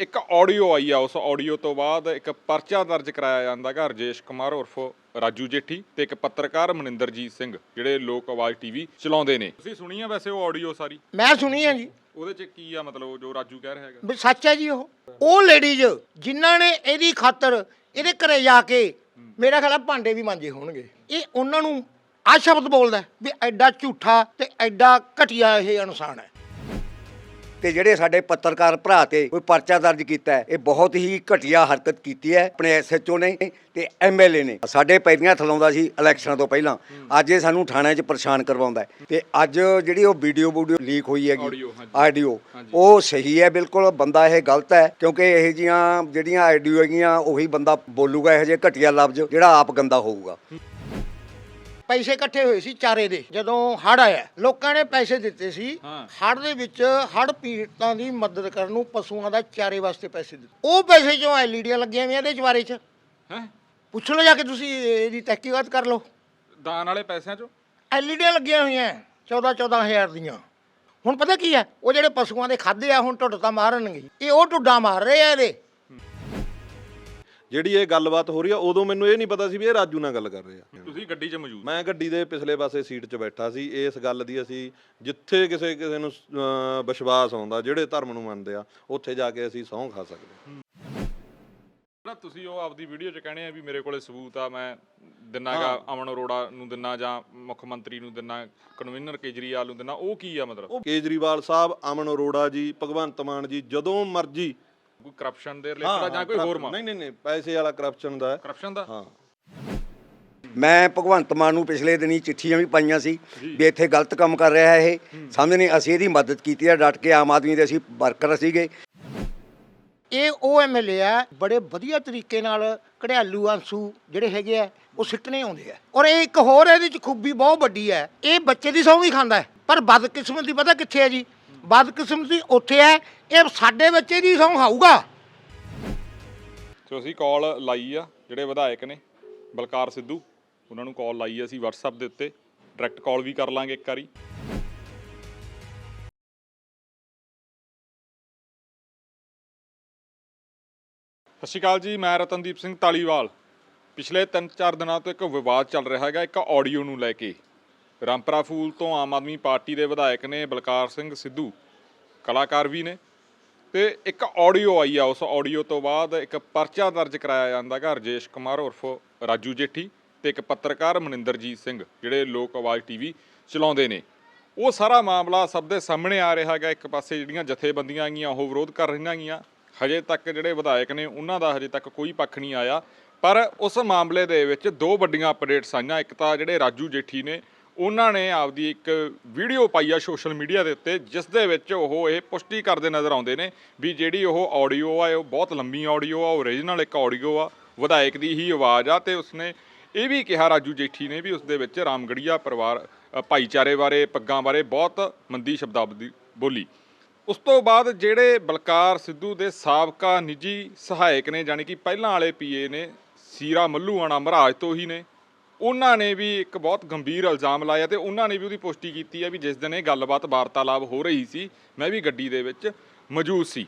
ਇੱਕ ਆਡੀਓ ਆਈ ਆ ਉਸ ਆਡੀਓ ਤੋਂ ਬਾਅਦ ਇੱਕ ਪਰਚਾ ਦਰਜ ਕਰਾਇਆ ਜਾਂਦਾ ਗਾ ਰਜੇਸ਼ ਕੁਮਾਰ ਉਰਫ ਰਾਜੂ ਜੇਠੀ ਤੇ ਇੱਕ ਪੱਤਰਕਾਰ ਮਨਿੰਦਰਜੀਤ ਸਿੰਘ ਜਿਹੜੇ ਲੋਕ ਆਵਾਜ਼ ਟੀਵੀ ਚਲਾਉਂਦੇ ਨੇ। ਤੁਸੀਂ ਸੁਣੀ ਆ ਵੈਸੇ ਉਹ ਆਡੀਓ ਸਾਰੀ? ਮੈਂ ਸੁਣੀ ਆ ਜੀ। ਉਹਦੇ ਚ ਕੀ ਆ ਮਤਲਬ ਜੋ ਰਾਜੂ ਕਹਿ ਰਿਹਾ ਹੈਗਾ? ਵੀ ਸੱਚ ਹੈ ਜੀ ਉਹ। ਉਹ ਲੇਡੀਜ਼ ਜਿਨ੍ਹਾਂ ਨੇ ਇਹਦੀ ਖਾਤਰ ਇਹਦੇ ਘਰੇ ਜਾ ਕੇ ਮੇਰਾ ਖਿਆਲ ਆ ਭਾਂਡੇ ਵੀ ਮਾਂਜੇ ਹੋਣਗੇ। ਇਹ ਉਹਨਾਂ ਨੂੰ ਆ ਸ਼ਬਦ ਬੋਲਦਾ ਵੀ ਐਡਾ ਝੂਠਾ ਤੇ ਐਡਾ ਘਟੀਆ ਇਹ ਇਨਸਾਨ ਹੈ। ਤੇ ਜਿਹੜੇ ਸਾਡੇ ਪੱਤਰਕਾਰ ਭਰਾ ਤੇ ਕੋਈ ਪਰਚਾ ਦਰਜ ਕੀਤਾ ਹੈ ਇਹ ਬਹੁਤ ਹੀ ਘਟੀਆ ਹਰਕਤ ਕੀਤੀ ਹੈ ਆਪਣੇ ਐਸਐਚਓ ਨੇ ਤੇ ਐਮਐਲਏ ਨੇ। ਸਾਡੇ ਪੈਰੀਆਂ ਥਲਾਉਂਦਾ ਸੀ ਇਲੈਕਸ਼ਨਾਂ ਤੋਂ ਪਹਿਲਾਂ। ਅੱਜ ਇਹ ਸਾਨੂੰ ਥਾਣੇ 'ਚ ਪਰੇਸ਼ਾਨ ਕਰਵਾਉਂਦਾ ਹੈ। ਤੇ ਅੱਜ ਜਿਹੜੀ ਉਹ ਵੀਡੀਓ ਵੀਡੀਓ ਲੀਕ ਹੋਈ ਹੈਗੀ। ਆਡੀਓ। ਉਹ ਸਹੀ ਹੈ ਬਿਲਕੁਲ ਬੰਦਾ ਇਹ ਗਲਤ ਹੈ ਕਿਉਂਕਿ ਇਹ ਜੀਆਂ ਜਿਹੜੀਆਂ ਆਡੀਓ ਹੈਗੀਆਂ ਉਹੀ ਬੰਦਾ ਬੋਲੂਗਾ ਇਹ ਜੇ ਘਟੀਆ ਲਫ਼ਜ਼ ਜਿਹੜਾ ਆਪ ਗੰਦਾ ਹੋਊਗਾ। ਪੈਸੇ ਇਕੱਠੇ ਹੋਏ ਸੀ ਚਾਰੇ ਦੇ ਜਦੋਂ ਹੜ ਆਇਆ। ਲੋਕਾਂ ਨੇ ਪੈਸੇ ਦਿੱਤੇ ਸੀ। ਹੜ ਦੇ ਵਿੱਚ ਹੜ ਪੀੜਤਾਂ ਦੀ ਮਦਦ ਕਰਨ ਨੂੰ ਪਸ਼ੂਆਂ ਦਾ ਚਾਰੇ ਵਾਸਤੇ ਪੈਸੇ ਦਿੱਤੇ। ਉਹ ਪੈਸੇ ਚੋਂ ਐਲਈਡੀਆਂ ਲੱਗੀਆਂ ਹੋਈਆਂ ਇਹਦੇ ਚਵਾਰੇ 'ਚ? ਹੈ? ਪੁੱਛ ਲਓ ਜਾ ਕੇ ਤੁਸੀਂ ਇਹਦੀ ਤਹਿਕੀਕਾਤ ਕਰ ਲਓ। ਦਾਨ ਵਾਲੇ ਪੈਸਿਆਂ ਚੋਂ? ਐਲਈਡੀਆਂ ਲੱਗੀਆਂ ਹੋਈਆਂ 14 14000 ਦੀਆਂ। ਹੁਣ ਪਤਾ ਕੀ ਹੈ? ਉਹ ਜਿਹੜੇ ਪਸ਼ੂਆਂ ਦੇ ਖਾਦੇ ਆ ਹੁਣ ਢੁੱਡ ਤਾਂ ਮਾਰਨਗੇ। ਇਹ ਉਹ ਢੁੱਡਾਂ ਮਾਰ ਰਹੇ ਆ ਇਹਦੇ। ਜਿਹੜੀ ਇਹ ਗੱਲਬਾਤ ਹੋ ਰਹੀ ਆ ਉਦੋਂ ਮੈਨੂੰ ਇਹ ਨਹੀਂ ਪਤਾ ਸੀ ਵੀ ਇਹ ਰਾਜੂ ਨਾਲ ਗੱਲ ਕਰ ਰਹੇ। ਆ ਤੁਸੀਂ ਗੱਡੀ 'ਚ ਮੌਜੂਦ ਮੈਂ ਗੱਡੀ ਦੇ ਪਿਛਲੇ ਪਾਸੇ ਸੀਟ 'ਚ ਬੈਠਾ ਸੀ। ਇਸ ਗੱਲ ਦੀ ਅਸੀਂ ਜਿੱਥੇ ਕਿਸੇ ਕਿਸੇ ਨੂੰ ਵਿਸ਼ਵਾਸ ਆਉਂਦਾ ਜਿਹੜੇ ਧਰਮ ਨੂੰ ਮੰਨਦੇ ਆ ਉੱਥੇ ਜਾ ਕੇ ਅਸੀਂ ਸਹੁੰ ਖਾ ਸਕਦੇ ਹਾਂ। ਜਿਹੜਾ ਤੁਸੀਂ ਉਹ ਆਪਦੀ ਵੀਡੀਓ 'ਚ ਕਹਿੰਦੇ ਆ ਵੀ ਮੇਰੇ ਕੋਲੇ ਸਬੂਤ ਆ ਮੈਂ ਦਿਨਾਗਾ ਅਮਨ ਅਰੋੜਾ ਨੂੰ ਦਿਨਾ ਜਾਂ ਮੁੱਖ ਮੰਤਰੀ ਨੂੰ ਦਿਨਾ ਕਨਵੀਨਰ ਕੇਜਰੀਵਾਲ ਨੂੰ ਦਿਨਾ ਉਹ ਕੀ ਆ ਮਤਲਬ? ਉਹ ਕੇਜਰੀਵਾਲ ਸਾਹਿਬ ਅਮਨ ਅਰੋੜਾ ਜੀ ਭਗਵੰਤ ਮਾਨ ਜੀ ਜਦੋਂ ਮਰਜ਼ੀ ਕੋਈ ਕਰਪਸ਼ਨ ਦੇ ਰਿਲੇਟਡ ਆ ਜਾਂ ਕੋਈ ਹੋਰ ਮਾ ਨਹੀਂ ਨਹੀਂ ਨਹੀਂ ਪੈਸੇ ਵਾਲਾ ਕਰਪਸ਼ਨ ਦਾ ਹੈ। ਕਰਪਸ਼ਨ ਦਾ? ਹਾਂ। ਮੈਂ ਭਗਵੰਤ ਮਾਨ ਨੂੰ ਪਿਛਲੇ ਦਿਨੀ ਚਿੱਠੀਆਂ ਵੀ ਪਾਈਆਂ ਸੀ ਵੀ ਇੱਥੇ ਗਲਤ ਕੰਮ ਕਰ ਰਿਹਾ ਇਹ। ਸਮਝ ਨਹੀਂ ਅਸੀਂ ਇਹਦੀ ਮਦਦ ਕੀਤੀ ਹੈ ਡਟ ਕੇ ਆਮ ਆਦਮੀ ਦੇ ਅਸੀਂ ਵਰਕਰ ਸੀਗੇ। ਇਹ ਉਹ ਐਮਐਲਏ ਆ ਬੜੇ ਵਧੀਆ ਤਰੀਕੇ ਨਾਲ ਕਢਿਆਲੂ ਆਂਸੂ ਜਿਹੜੇ ਹੈਗੇ ਆ ਉਹ ਸਿੱਟਣੇ ਆਉਂਦੇ ਆ। ਔਰ ਇਹ ਇੱਕ ਹੋਰ ਇਹਦੇ ਚ ਖੂਬੀ ਬਹੁਤ ਵੱਡੀ ਹੈ ਇਹ ਬੱਚੇ ਦੀ ਸਹੁੰ ਵੀ ਖਾਂਦਾ ਹੈ ਪਰ ਬਦਕਿਸਮਤੀ ਪਤਾ ਕਿੱਥੇ ਹੈ ਜੀ? ਬਦਕਿਸਮਤੀ ਉੱਥੇ ਹੈ, ਇਹ ਸਾਡੇ ਬੱਚੇ ਦੀ ਸਹੁੰ ਖਾਊਗਾ ਸੋ ਅਸੀਂ ਕਾਲ ਲਾਈ ਆ, ਜਿਹੜੇ ਵਿਧਾਇਕ ਨੇ, ਬਲਕਾਰ ਸਿੱਧੂ, ਉਹਨਾਂ ਨੂੰ ਕਾਲ ਲਾਈ ਆ ਅਸੀਂ WhatsApp ਦੇ ਉੱਤੇ ਡਾਇਰੈਕਟ ਕਾਲ ਵੀ ਕਰ ਲਾਂਗੇ ਇੱਕ ਵਾਰੀ। ਸਤਿ ਸ਼੍ਰੀ ਅਕਾਲ ਜੀ, ਮੈਂ ਰਤਨਦੀਪ ਸਿੰਘ ਤਾਲੀਵਾਲ। ਪਿਛਲੇ 3-4 ਦਿਨਾਂ ਤੋਂ ਇੱਕ ਵਿਵਾਦ ਚੱਲ ਰਿਹਾ ਹੈਗਾ, ਇੱਕ ਆਡੀਓ ਨੂੰ ਲੈ ਕੇ। ਰਾਮਪਰਾ ਫੂਲ ਤੋਂ ਆਮ ਆਦਮੀ ਪਾਰਟੀ ਦੇ ਵਿਧਾਇਕ ਨੇ ਬਲਕਾਰ ਸਿੰਘ ਸਿੱਧੂ, ਕਲਾਕਾਰ ਵੀ ਨੇ। ਤੇ ਇੱਕ ਆਡੀਓ ਆਈ ਆ, ਉਸ ਆਡੀਓ ਤੋਂ ਬਾਅਦ ਇੱਕ ਪਰਚਾ ਦਰਜ ਕਰਾਇਆ ਜਾਂਦਾ ਗਾ ਰਜੇਸ਼ ਕੁਮਾਰ ਉਰਫ ਰਾਜੂ ਜੇਠੀ ਤੇ ਇੱਕ ਪੱਤਰਕਾਰ ਮਨਿੰਦਰਜੀਤ ਸਿੰਘ, ਜਿਹੜੇ ਲੋਕ ਆਵਾਜ਼ ਟੀਵੀ ਚਲਾਉਂਦੇ ਨੇ। ਉਹ ਸਾਰਾ ਮਾਮਲਾ ਸਭ ਦੇ ਸਾਹਮਣੇ ਆ ਰਿਹਾ ਹੈਗਾ, ਇੱਕ ਪਾਸੇ ਜਿਹੜੀਆਂ ਜਥੇਬੰਦੀਆਂ ਆਈਆਂ, ਉਹ ਵਿਰੋਧ ਕਰ ਰਹੀਆਂ ਗੀਆਂ ਹਜੇ ਤੱਕ ਜਿਹੜੇ ਵਿਧਾਇਕ ਨੇ, ਉਹਨਾਂ ਦਾ ਹਜੇ ਤੱਕ ਕੋਈ ਪੱਖ ਨਹੀਂ ਆਇਆ। ਪਰ ਉਸ ਮਾਮਲੇ ਦੇ ਵਿੱਚ ਦੋ ਵੱਡੀਆਂ ਅਪਡੇਟਸ ਆਈਆਂ, ਇੱਕ ਤਾਂ ਜਿਹੜੇ ਰਾਜੂ ਜੇਠੀ ਨੇ ਉਹਨਾਂ ਨੇ ਆਪਦੀ ਇੱਕ ਵੀਡੀਓ ਪਾਈ ਆ ਸੋਸ਼ਲ ਮੀਡੀਆ ਦੇ ਉੱਤੇ, ਜਿਸ ਦੇ ਵਿੱਚ ਉਹ ਇਹ ਪੁਸ਼ਟੀ ਕਰਦੇ ਨਜ਼ਰ ਆਉਂਦੇ ਨੇ ਵੀ ਜਿਹੜੀ ਉਹ ਆਡੀਓ ਆ ਉਹ ਬਹੁਤ ਲੰਮੀ ਆਡੀਓ ਆ ਓਰੀਜਨਲ ਇੱਕ ਆਡੀਓ ਆ, ਵਿਧਾਇਕ ਦੀ ਹੀ ਆਵਾਜ਼ ਆ ਤੇ ਉਸਨੇ ਇਹ ਵੀ ਕਿਹਾ, ਰਾਜੂ ਜੇਠੀ ਨੇ ਵੀ ਉਸ ਦੇ ਵਿੱਚ ਰਾਮਗੜੀਆ ਪਰਿਵਾਰ ਭਾਈਚਾਰੇ ਬਾਰੇ, ਪੱਗਾਂ ਬਾਰੇ ਬਹੁਤ ਮੰਦੀ ਸ਼ਬਦਾਵਲੀ ਬੋਲੀ। ਉਸ ਤੋਂ ਬਾਅਦ ਜਿਹੜੇ ਬਲਕਾਰ ਸਿੱਧੂ ਦੇ ਸਾਬਕਾ ਨਿੱਜੀ ਸਹਾਇਕ ਨੇ, ਜਾਣੀ ਕਿ ਪਹਿਲਾਂ ਵਾਲੇ ਪੀਏ ਨੇ, ਸੀਰਾ ਮੱਲੂਆਣਾ ਮਹਾਰਾਜ ਤੋਂ ਹੀ ਨੇ ਉਹਨਾਂ ਨੇ ਵੀ ਇੱਕ ਬਹੁਤ ਗੰਭੀਰ ਇਲਜ਼ਾਮ ਲਾਇਆ ਤੇ ਉਹਨਾਂ ਨੇ ਵੀ ਉਹਦੀ ਪੁਸ਼ਟੀ ਕੀਤੀ ਹੈ ਵੀ ਜਿਸ ਦਿਨ ਇਹ ਗੱਲਬਾਤ ਵਾਰਤਾਲਾਪ ਹੋ ਰਹੀ ਸੀ, ਮੈਂ ਵੀ ਗੱਡੀ ਦੇ ਵਿੱਚ ਮੌਜੂਦ ਸੀ।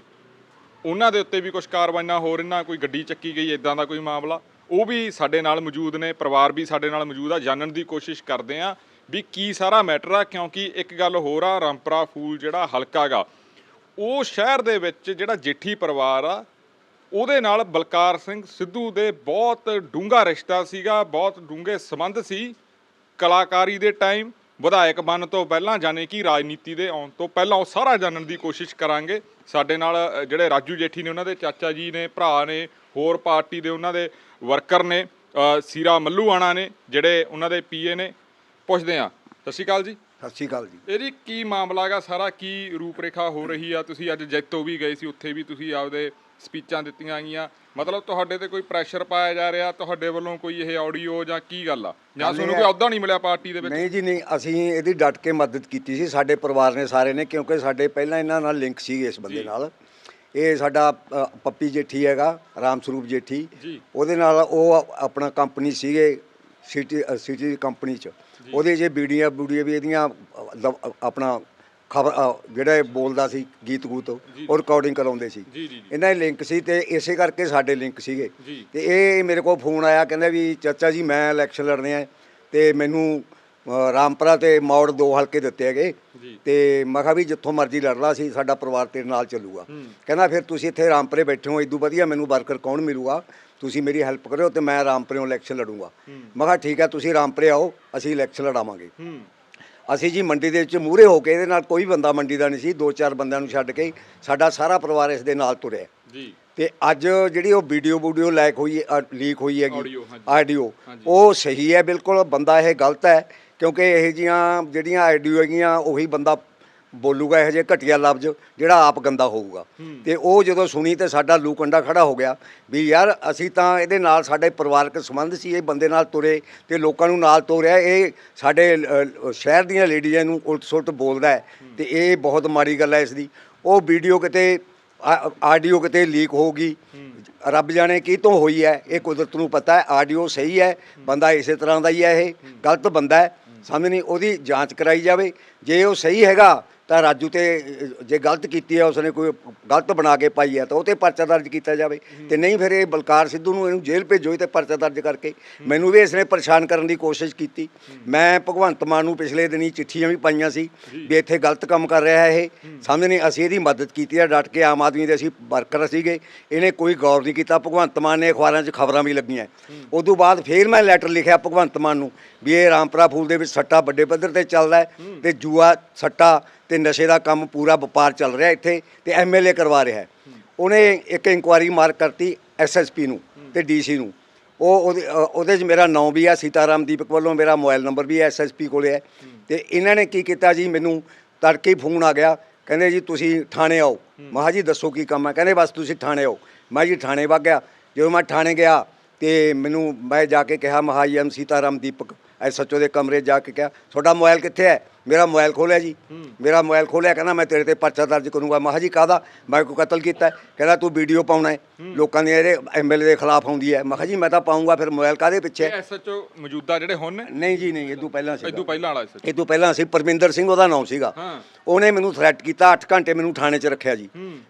ਉਹਨਾਂ ਦੇ ਉੱਤੇ ਵੀ ਕੁਝ ਕਾਰਵਾਈਆਂ ਹੋ ਰਹੀਆਂ ਕੋਈ ਗੱਡੀ ਚੱਕੀ ਗਈ ਇਦਾਂ ਦਾ ਕੋਈ ਮਾਮਲਾ। ਉਹ ਵੀ ਸਾਡੇ ਨਾਲ ਮੌਜੂਦ ਨੇ, ਪਰਿਵਾਰ ਵੀ ਸਾਡੇ ਨਾਲ ਮੌਜੂਦ ਆ, ਜਾਣਨ ਦੀ ਕੋਸ਼ਿਸ਼ ਕਰਦੇ ਆ ਵੀ ਕੀ ਸਾਰਾ ਮੈਟਰ ਆ, ਕਿਉਂਕਿ ਇੱਕ ਗੱਲ ਹੋਰ ਆ, ਰਾਮਪਰਾ ਫੂਲ ਜਿਹੜਾ ਹਲਕਾ ਗਾ ਉਹ ਸ਼ਹਿਰ ਦੇ ਵਿੱਚ ਜਿਹੜਾ ਜੇਠੀ ਪਰਿਵਾਰ ਆ ਉਹਦੇ ਨਾਲ ਬਲਕਾਰ ਸਿੰਘ ਸਿੱਧੂ ਦੇ ਬਹੁਤ ਡੂੰਘਾ ਰਿਸ਼ਤਾ ਸੀਗਾ ਬਹੁਤ ਡੂੰਘੇ ਸੰਬੰਧ ਸੀ। ਕਲਾਕਾਰੀ ਦੇ ਟਾਈਮ ਵਿਧਾਇਕ ਬਣਨ ਤੋਂ ਪਹਿਲਾਂ ਜਾਣੇ ਕਿ ਰਾਜਨੀਤੀ ਦੇ ਆਉਣ ਤੋਂ ਪਹਿਲਾਂ ਉਹ ਸਾਰਾ ਜਾਣਨ ਦੀ ਕੋਸ਼ਿਸ਼ ਕਰਾਂਗੇ। ਸਾਡੇ ਨਾਲ ਜਿਹੜੇ ਰਾਜੂ ਜੇਠੀ ਨੇ ਉਹਨਾਂ ਦੇ ਚਾਚਾ ਜੀ ਨੇ ਭਰਾ ਨੇ ਹੋਰ ਪਾਰਟੀ ਦੇ ਉਹਨਾਂ ਦੇ ਵਰਕਰ ਨੇ ਅ, ਸੀਰਾ ਮੱਲੂਆਣਾ ਨੇ ਜਿਹੜੇ ਉਹਨਾਂ ਦੇ ਪੀਏ ਨੇ। ਪੁੱਛਦੇ ਆ ਸਤਿ ਸ਼੍ਰੀ ਅਕਾਲ ਜੀ। ਸਤਿ ਸ਼੍ਰੀ ਅਕਾਲ ਜੀ। ਇਹਦੀ ਕੀ ਮਾਮਲਾ ਗਾ ਸਾਰਾ ਕੀ ਰੂਪਰੇਖਾ ਹੋ ਰਹੀ ਆ? ਤੁਸੀਂ ਅੱਜ ਜੈਤੋ ਵੀ ਗਏ ਸੀ ਉੱਥੇ ਵੀ ਤੁਸੀਂ ਆਪਦੇ ਸਪੀਚਾਂ ਦਿੱਤੀਆਂ ਗਈਆਂ। ਮਤਲਬ ਤੁਹਾਡੇ ਤੇ ਕੋਈ ਪ੍ਰੈਸ਼ਰ ਪਾਇਆ ਜਾ ਰਿਹਾ? ਤੁਹਾਡੇ ਵੱਲੋਂ ਕੋਈ ਇਹ ਆਡੀਓ ਜਾਂ ਕੀ ਗੱਲ ਆ? ਜਾਂ ਤੁਹਾਨੂੰ ਕੋਈ ਅਹੁਦਾ ਨਹੀਂ ਮਿਲਿਆ ਪਾਰਟੀ ਦੇ ਵਿੱਚ? ਨਹੀਂ ਜੀ ਨਹੀਂ। ਅਸੀਂ ਇਹਦੀ ਡਟ ਕੇ ਮਦਦ ਕੀਤੀ ਸੀ। ਸਾਡੇ ਪਰਿਵਾਰ ਨੇ ਸਾਰੇ ਨੇ ਕਿਉਂਕਿ ਸਾਡੇ ਪਹਿਲਾਂ ਇਹਨਾਂ ਨਾਲ ਲਿੰਕ ਸੀਗੇ ਇਸ ਬੰਦੇ ਨਾਲ। ਇਹ ਸਾਡਾ ਪੱਪੀ ਜੇਠੀ ਹੈਗਾ ਰਾਮ ਸਰੂਪ ਜੇਠੀ। ਉਹਦੇ ਨਾਲ ਉਹ ਆਪਣਾ ਕੰਪਨੀ ਸੀਗੇ ਸਿਟੀ ਸਿਟੀ ਕੰਪਨੀ ਚ। ਉਹਦੇ ਜੇ ਬੀਡੀਆਂ ਬੂਡੀਆਂ ਵੀ ਇਹਦੀਆਂ ਲ- ਆਪਣਾ ਖਬਰ ਜਿਹੜੇ ਬੋਲਦਾ ਸੀ ਗੀਤ ਗੂਤ ਉਹ ਰਿਕਾਰਡਿੰਗ ਕਰਾਉਂਦੇ ਸੀ। ਜੀ ਜੀ ਇਹਨਾਂ ਦੇ ਲਿੰਕ ਸੀ ਤੇ ਇਸੇ ਕਰਕੇ ਸਾਡੇ ਲਿੰਕ ਸੀਗੇ। ਜੀ। ਤੇ ਇਹ ਮੇਰੇ ਕੋਲ ਫੋਨ ਆਇਆ ਕਹਿੰਦਾ ਵੀ ਚਾਚਾ ਜੀ ਮੈਂ ਇਲੈਕਸ਼ਨ ਲੜਨੇ ਆ। ਤੇ ਮੈਨੂੰ ਅ, ਰਾਮਪੁਰਾ ਤੇ ਮੌੜ ਦੋ ਹਲਕੇ ਦਿੱਤੇ ਹੈਗੇ। ਜੀ। ਤੇ ਮੈਂ ਕਿਹਾ ਵੀ ਜਿੱਥੋਂ ਮਰਜ਼ੀ ਲੜਨਾ ਸੀ ਸਾਡਾ ਪਰਿਵਾਰ ਤੇਰੇ ਨਾਲ ਚੱਲੂਗਾ। ਕਹਿੰਦਾ ਫਿਰ ਤੁਸੀਂ ਇੱਥੇ ਰਾਮਪੁਰੇ ਬੈਠੇ ਹੋ ਇਦੋਂ ਵਧੀਆ ਮੈਨੂੰ ਵਰਕਰ ਕੌਣ ਮਿਲੂਗਾ? ਤੁਸੀਂ ਮੇਰੀ ਹੈਲਪ ਕਰਿਓ ਤੇ ਮੈਂ ਰਾਮਪੁਰਿਓਂ ਇਲੈਕਸ਼ਨ ਲੜੂੰਗਾ। ਮੈਂ ਕਿਹਾ ਠੀਕ ਹੈ ਤੁਸੀਂ ਰਾਮਪੁਰੇ ਆਓ ਅਸੀਂ ਇਲੈਕਸ਼ਨ ਲੜਾਵਾਂਗੇ। ਅਸੀਂ ਜੀ ਮੰਡੀ ਦੇ ਵਿੱਚ ਮੂਹਰੇ ਹੋ ਕੇ ਇਹਦੇ ਨਾਲ ਕੋਈ ਬੰਦਾ ਮੰਡੀ ਦਾ ਨਹੀਂ ਸੀ ਦੋ ਚਾਰ ਬੰਦਿਆਂ ਨੂੰ ਛੱਡ ਕੇ ਸਾਡਾ ਸਾਰਾ ਪਰਿਵਾਰ ਇਸ ਦੇ ਨਾਲ ਤੁਰਿਆ। ਜੀ। ਤੇ ਅੱਜ ਜਿਹੜੀ ਉਹ ਵੀਡੀਓ ਵੀਡੀਓ ਲੈਕ ਹੋਈ ਲੀਕ ਹੋਈ ਹੈਗੀ। ਆਡੀਓ। ਉਹ ਸਹੀ ਹੈ ਬਿਲਕੁਲ ਬੰਦਾ ਇਹ ਗਲਤ ਹੈ ਕਿਉਂਕਿ ਇਹ ਜੀਆਂ ਜਿਹੜੀਆਂ ਆਡੀਓ ਹੈਗੀਆਂ ਉਹੀ ਬੰਦਾ ਬੋਲੂਗਾ ਇਹੋ ਜਿਹੇ ਘਟੀਆ ਲਫ਼ਜ਼ ਜਿਹੜਾ ਆਪ ਗੰਦਾ ਹੋਊਗਾ। ਤੇ ਉਹ ਜਦੋਂ ਸੁਣੀ ਤੇ ਸਾਡਾ ਲੂ ਕੰਡਾ ਖੜਾ ਹੋ ਗਿਆ ਵੀ ਯਾਰ ਅਸੀਂ ਤਾਂ ਇਹਦੇ ਨਾਲ ਸਾਡੇ ਪਰਿਵਾਰਕ ਸੰਬੰਧ ਸੀ, ਇਹ ਬੰਦੇ ਨਾਲ ਤੁਰੇ ਤੇ ਲੋਕਾਂ ਨੂੰ ਨਾਲ ਤੋਰਿਆ, ਇਹ ਸਾਡੇ ਸ਼ਹਿਰ ਦੀਆਂ ਲੇਡੀਆਂ ਨੂੰ ਉਲਟ ਸੁਲਟ ਬੋਲਦਾ ਹੈ ਤੇ ਇਹ ਬਹੁਤ ਮਾੜੀ ਗੱਲ ਹੈ ਇਸ ਦੀ। ਉਹ ਵੀਡੀਓ ਕਿਤੇ, ਆ- ਆਡੀਓ ਕਿਤੇ ਲੀਕ ਹੋਊਗੀ। ਰੱਬ ਜਾਣੇ ਕੀ ਤੋਂ ਹੋਈ ਹੈ, ਇਹ ਕੁਦਰਤ ਨੂੰ ਪਤਾ ਹੈ, ਆਡੀਓ ਸਹੀ ਹੈ, ਬੰਦਾ ਇਸੇ ਤਰ੍ਹਾਂ ਦਾ ਹੀ ਹੈ ਇਹ, ਗਲਤ ਬੰਦਾ ਹੈ ਸਮਝ ਨਹੀਂ ਉਹਦੀ ਜਾਂਚ ਕਰਾਈ ਜਾਵੇ। ਜੇ ਉਹ ਸਹੀ ਹੈਗਾ ਤਾਂ ਰਾਜੂ ਤੇ ਜੇ ਗਲਤ ਕੀਤੀ ਹੈ ਉਸਨੇ ਕੋਈ ਗਲਤ ਬਣਾ ਕੇ ਪਾਈ ਹੈ ਤਾਂ ਉਹ ਤੇ ਪਰਚਾ ਦਰਜ ਕੀਤਾ ਜਾਵੇ। ਤੇ ਨਹੀਂ ਫਿਰ ਇਹ ਬਲਕਾਰ ਸਿੱਧੂ ਨੂੰ ਇਹਨੂੰ ਜੇਲ੍ਹ ਭੇਜੋ ਤੇ ਪਰਚਾ ਦਰਜ ਕਰਕੇ। ਮੈਨੂੰ ਵੀ ਇਸਨੇ ਪਰੇਸ਼ਾਨ ਕਰਨ ਦੀ ਕੋਸ਼ਿਸ਼ ਕੀਤੀ। ਮੈਂ ਭਗਵੰਤ ਮਾਨ ਨੂੰ ਪਿਛਲੇ ਦਿਨੀ ਚਿੱਠੀਆਂ ਵੀ ਪਾਈਆਂ ਸੀ ਵੀ ਇੱਥੇ ਗਲਤ ਕੰਮ ਕਰ ਰਿਹਾ ਇਹ। ਸਮਝ ਨਹੀਂ ਅਸੀਂ ਇਹਦੀ ਮਦਦ ਕੀਤੀ ਹੈ ਡਟ ਕੇ ਆਮ ਆਦਮੀ ਦੇ ਅਸੀਂ ਵਰਕਰ ਸੀਗੇ। ਇਹਨੇ ਕੋਈ ਗੌਰ ਨਹੀਂ ਕੀਤਾ। ਭਗਵੰਤ ਮਾਨ ਨੇ ਅਖਬਾਰਾਂ 'ਚ ਖਬਰਾਂ ਵੀ ਲੱਗੀਆਂ। ਉਸ ਤੋਂ ਬਾਅਦ ਫੇਰ ਮੈਂ ਲੈਟਰ ਲਿਖਿਆ ਭਗਵੰਤ ਮਾਨ ਨੂੰ ਵੀ ਇਹ ਰਾਮਪੁਰਾ ਫੂਲ ਦੇ ਵਿੱਚ ਸੱਟਾ ਵੱਡੇ ਪੱਧਰ ਤੇ ਚੱਲਦਾ ਹੈ। ਤੇ ਜੂਆ ਸੱਟਾ ਤੇ ਨਸ਼ੇ ਦਾ ਕੰਮ ਪੂਰਾ ਵਪਾਰ ਚੱਲ ਰਿਹਾ ਇੱਥੇ ਤੇ ਐਮਐਲਏ ਕਰਵਾ ਰਿਹਾ ਉਹਨੇ ਇੱਕ ਇਨਕੁਆਰੀ ਮਾਰਕ ਕਰਤੀ ਐਸਐਸਪੀ ਨੂੰ ਤੇ ਡੀਸੀ ਨੂੰ। ਉਹ ਉਹਦੇ ਉਹਦੇ 'ਚ ਮੇਰਾ ਨਾਮ ਵੀ ਹੈ, ਸੀਤਾਰਾਮ ਦੀਪਕ ਵੱਲੋਂ ਮੇਰਾ ਮੋਬਾਈਲ ਨੰਬਰ ਵੀ ਹੈ ਐਸਐਸਪੀ ਕੋਲੇ ਹੈ। ਤੇ ਇਹਨਾਂ ਨੇ ਕੀ ਕੀਤਾ ਜੀ, ਮੈਨੂੰ ਤੜਕੇ ਹੀ ਫੋਨ ਆ ਗਿਆ, ਕਹਿੰਦੇ ਜੀ ਤੁਸੀਂ ਥਾਣੇ ਆਓ। ਮੈਂ ਜੀ, ਦੱਸੋ ਕੀ ਕੰਮ ਹੈ? ਕਹਿੰਦੇ ਬਸ ਤੁਸੀਂ ਥਾਣੇ ਆਓ। ਮੈਂ ਜੀ, ਥਾਣੇ ਵਗ ਗਿਆ। ਜਦੋਂ ਮੈਂ ਥਾਣੇ ਗਿਆ ਤੇ ਮੈਨੂੰ ਮੈਂ ਜਾ ਕੇ ਕਿਹਾ ਮਹਾਈ ਐਮ ਸੀਤਾਰਾਮ ਦੀਪਕ ਐਸਐਚਓ ਦੇ ਕਮਰੇ ਜਾ ਕੇ ਕਿਹਾ, ਤੁਹਾਡਾ ਮੋਬਾਈਲ ਕਿੱਥੇ ਹੈ? ਮੇਰਾ ਮੋਬਾਈਲ ਖੋਲਿਆ ਜੀ। ਮੇਰਾ ਮੋਬਾਈਲ ਖੋਲਿਆ ਕਹਿੰਦਾ ਮੈਂ ਤੇਰੇ ਤੇ ਪਰਚਾ ਦਰਜ ਕਰੂੰਗਾ। ਮੈਂ ਕਿਹਾ ਜੀ ਕਾਹਦਾ? ਮੈਂ ਕੋਈ ਕਤਲ ਕੀਤਾ? ਕਹਿੰਦਾ ਤੂੰ ਵੀਡੀਓ ਪਾਉਣਾ ਹੈ। ਲੋਕਾਂ ਦੀ ਇਹਦੇ ਐਮਐਲਏ ਦੇ ਖਿਲਾਫ ਆਉਂਦੀ ਹੈ। ਮੈਂ ਕਿਹਾ ਜੀ ਮੈਂ ਤਾਂ ਪਾਉਂਗਾ ਫਿਰ ਮੋਬਾਈਲ ਕਾਹਦੇ ਪਿੱਛੇ? ਐਸਐਚਓ ਮੌਜੂਦਾ ਜਿਹੜੇ ਹੁਣ ਨਹੀਂ ਜੀ ਨਹੀਂ ਤੋਂ ਪਹਿਲਾਂ ਸੀ ਇਦੋਂ ਪਹਿਲਾਂ ਵਾਲਾ ਇਹ ਤੋਂ ਪਹਿਲਾਂ ਸੀ ਪਰਮਿੰਦਰ ਸਿੰਘ ਉਹਦਾ ਨਾਮ ਸੀਗਾ। ਹਾਂ। ਉਹਨੇ ਮੈਨੂੰ ਥ੍ਰੈਟ ਕੀਤਾ 8 ਘੰਟੇ ਮੈਨੂੰ ਥਾਣੇ 'ਚ ਰੱਖਿਆ ਜੀ।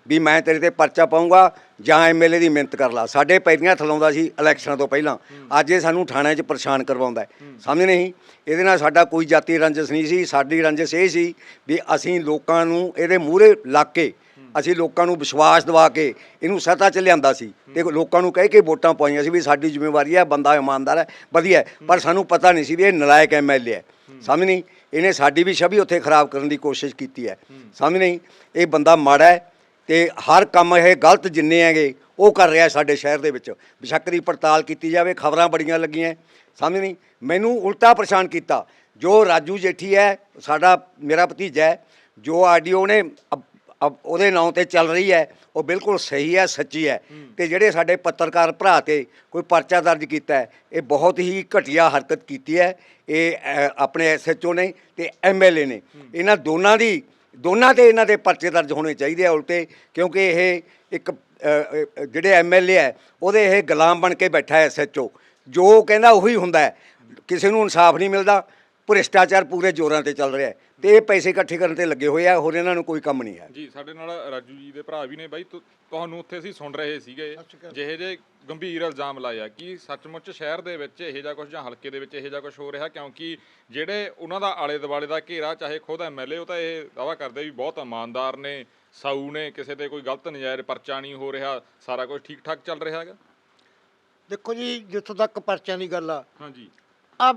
ਵੀ ਮੈਂ ਤੇਰੇ ਤੇ ਪਰਚਾ ਪਾਉਂਗਾ ਜਾਂ ਐਮਐਲਏ ਦੀ ਮਿਹਨਤ ਕਰ ਲਾ। ਸਾਡੇ ਪੈਰੀਆਂ ਥਲਾਉਂਦਾ ਸੀ ਇਲੈਕਸ਼ਨਾਂ ਤੋਂ ਪਹਿਲਾਂ। ਅੱਜ ਇਹ ਸਾਨੂੰ ਥਾਣੇ 'ਚ ਪਰੇਸ਼ਾਨ ਕਰਵਾਉਂਦਾ ਸਮਝ ਨਹੀਂ? ਇਹਦੇ ਨਾਲ ਸਾਡਾ ਕੋਈ ਜਾਤੀ ਰੰਜਸ ਨਹੀਂ ਸੀ, ਸਾਡੀ ਰੰਜਸ਼ ਇਹ ਸੀ ਵੀ ਅਸੀਂ ਲੋਕਾਂ ਨੂੰ ਇਹਦੇ ਮੂਹਰੇ ਲੱਗ ਕੇ, ਅਸੀਂ ਲੋਕਾਂ ਨੂੰ ਵਿਸ਼ਵਾਸ ਦਿਵਾ ਕੇ ਇਹਨੂੰ ਸੱਤਾ 'ਚ ਲਿਆਂਦਾ ਸੀ। ਤੇ ਲੋਕਾਂ ਨੂੰ ਕਹਿ ਕੇ ਵੋਟਾਂ ਪਾਈਆਂ ਸੀ ਵੀ ਸਾਡੀ ਜ਼ਿੰਮੇਵਾਰੀ ਹੈ, ਬੰਦਾ ਇਮਾਨਦਾਰ ਹੈ, ਵਧੀਆ ਪਰ ਸਾਨੂੰ ਪਤਾ ਨਹੀਂ ਸੀ ਵੀ ਇਹ ਨਲਾਇਕ ਐਮਐਲਏ ਹੈ। ਸਮਝ ਨਹੀਂ? ਇਹਨੇ ਸਾਡੀ ਵੀ ਛਵੀ ਉੱਥੇ ਖਰਾਬ ਕਰਨ ਦੀ ਕੋਸ਼ਿਸ਼ ਕੀਤੀ ਹੈ। ਸਮਝ ਨਹੀਂ? ਇਹ ਬੰਦਾ ਮਾੜਾ ਹੈ ਤੇ ਹਰ ਕੰਮ ਇਹ ਗਲਤ ਜਿੰਨੇ ਹੈਗੇ ਉਹ ਕਰ ਰਿਹਾ ਸਾਡੇ ਸ਼ਹਿਰ ਦੇ ਵਿੱਚ। ਬੇਸ਼ੱਕ ਦੀ ਪੜਤਾਲ ਕੀਤੀ ਜਾਵੇ ਖਬਰਾਂ ਬੜੀਆਂ ਲੱਗੀਆਂ। ਸਮਝ ਨਹੀਂ? ਮੈਨੂੰ ਉਲਟਾ ਪਰੇਸ਼ਾਨ ਕੀਤਾ। ਜੋ ਰਾਜੂ ਜੇਠੀ ਹੈ ਸਾਡਾ ਮੇਰਾ ਭਤੀਜਾ ਹੈ ਜੋ ਆਡੀਓ ਨੇ ਉਹਦੇ ਨਾਂ ਤੇ ਚੱਲ ਰਹੀ ਹੈ ਉਹ ਬਿਲਕੁਲ ਸਹੀ ਹੈ ਸੱਚੀ ਹੈ। ਤੇ ਜਿਹੜੇ ਸਾਡੇ ਪੱਤਰਕਾਰ ਭਰਾ ਤੇ ਕੋਈ ਪਰਚਾ ਦਰਜ ਕੀਤਾ ਹੈ ਇਹ ਬਹੁਤ ਹੀ ਘਟੀਆ ਹਰਕਤ ਕੀਤੀ ਹੈ। ਇਹ ਆਪਣੇ ਐਸਐਚਓ ਨੇ ਤੇ ਐਮਐਲਏ ਨੇ। ਇਹਨਾਂ ਦੋਨਾਂ ਦੀ ਦੋਨਾਂ ਤੇ ਇਹਨਾਂ ਦੇ ਪਰਚੇ ਦਰਜ ਹੋਣੇ ਚਾਹੀਦੇ ਆ ਉਲਟੇ ਕਿਉਂਕਿ ਇਹ ਇੱਕ ਅ, ਅ, ਜਿਹੜੇ ਐਮਐਲਏ ਹੈ ਉਹਦੇ ਇਹ ਗੁਲਾਮ ਬਣ ਕੇ ਬੈਠਾ ਹੈ ਐਸਐਚਓ ਜੋ ਕਹਿੰਦਾ ਉਹੀ ਹੁੰਦਾ ਕਿਸੇ ਨੂੰ ਇਨਸਾਫ ਨਹੀਂ ਮਿਲਦਾ। ਭ੍ਰਿਸ਼ਟਾਚਾਰ ਪੂਰੇ ਜ਼ੋਰਾਂ ਤੇ ਚੱਲ ਰਿਹਾ ਹੈ ਤੇ ਇਹ ਪੈਸੇ ਇਕੱਠੇ ਕਰਨ ਤੇ ਲੱਗੇ ਹੋਏ ਆ ਹੋਰ ਇਹਨਾਂ ਨੂੰ ਕੋਈ ਕੰਮ ਨਹੀਂ ਹੈ। ਜੀ ਸਾਡੇ ਨਾਲ ਰਾਜੂ ਜੀ ਦੇ ਭਰਾ ਵੀ ਨੇ ਬਾਈ ਤੁ- ਤੁਹਾਨੂੰ ਉੱਥੇ ਅਸੀਂ ਸੁਣ ਰਹੇ ਸੀਗੇ। ਜਿਹੇ ਜੇ ਗੰਭੀਰ ਇਲਜ਼ਾਮ ਲਾਇਆ ਕਿ ਸੱਚਮੁੱਚ ਸ਼ਹਿਰ ਦੇ ਵਿੱਚ ਇਹੋ ਜਿਹਾ ਕੁਝ ਜਾਂ ਹਲਕੇ ਦੇ ਵਿੱਚ ਇਹੋ ਜਿਹਾ ਕੁਝ ਹੋ ਰਿਹਾ ਕਿਉਂਕਿ ਜਿਹੜੇ ਉਹਨਾਂ ਦਾ ਆਲੇ ਦੁਆਲੇ ਦਾ ਘੇਰਾ ਚਾਹੇ ਖੁਦ ਐਮਐਲਏ ਉਹ ਤਾਂ ਇਹ ਦਾਵਾ ਕਰਦੇ ਵੀ ਬਹੁਤ ਇਮਾਨਦਾਰ ਨੇ ਸਾਊ ਨੇ ਕਿਸੇ ਤੇ ਕੋਈ ਗਲਤ ਨਜਾਇਜ਼ ਪਰਚਾ ਨਹੀਂ ਹੋ ਰਿਹਾ ਸਾਰਾ ਕੁਝ ਠੀਕ ਠਾਕ ਚੱਲ ਰਿਹਾ ਹੈਗਾ? ਦੇਖੋ ਜੀ ਜਿੱਥੋਂ ਤੱਕ ਪਰਚਿਆਂ ਦੀ ਗੱਲ ਆ ਹਾਂਜੀ। ਆ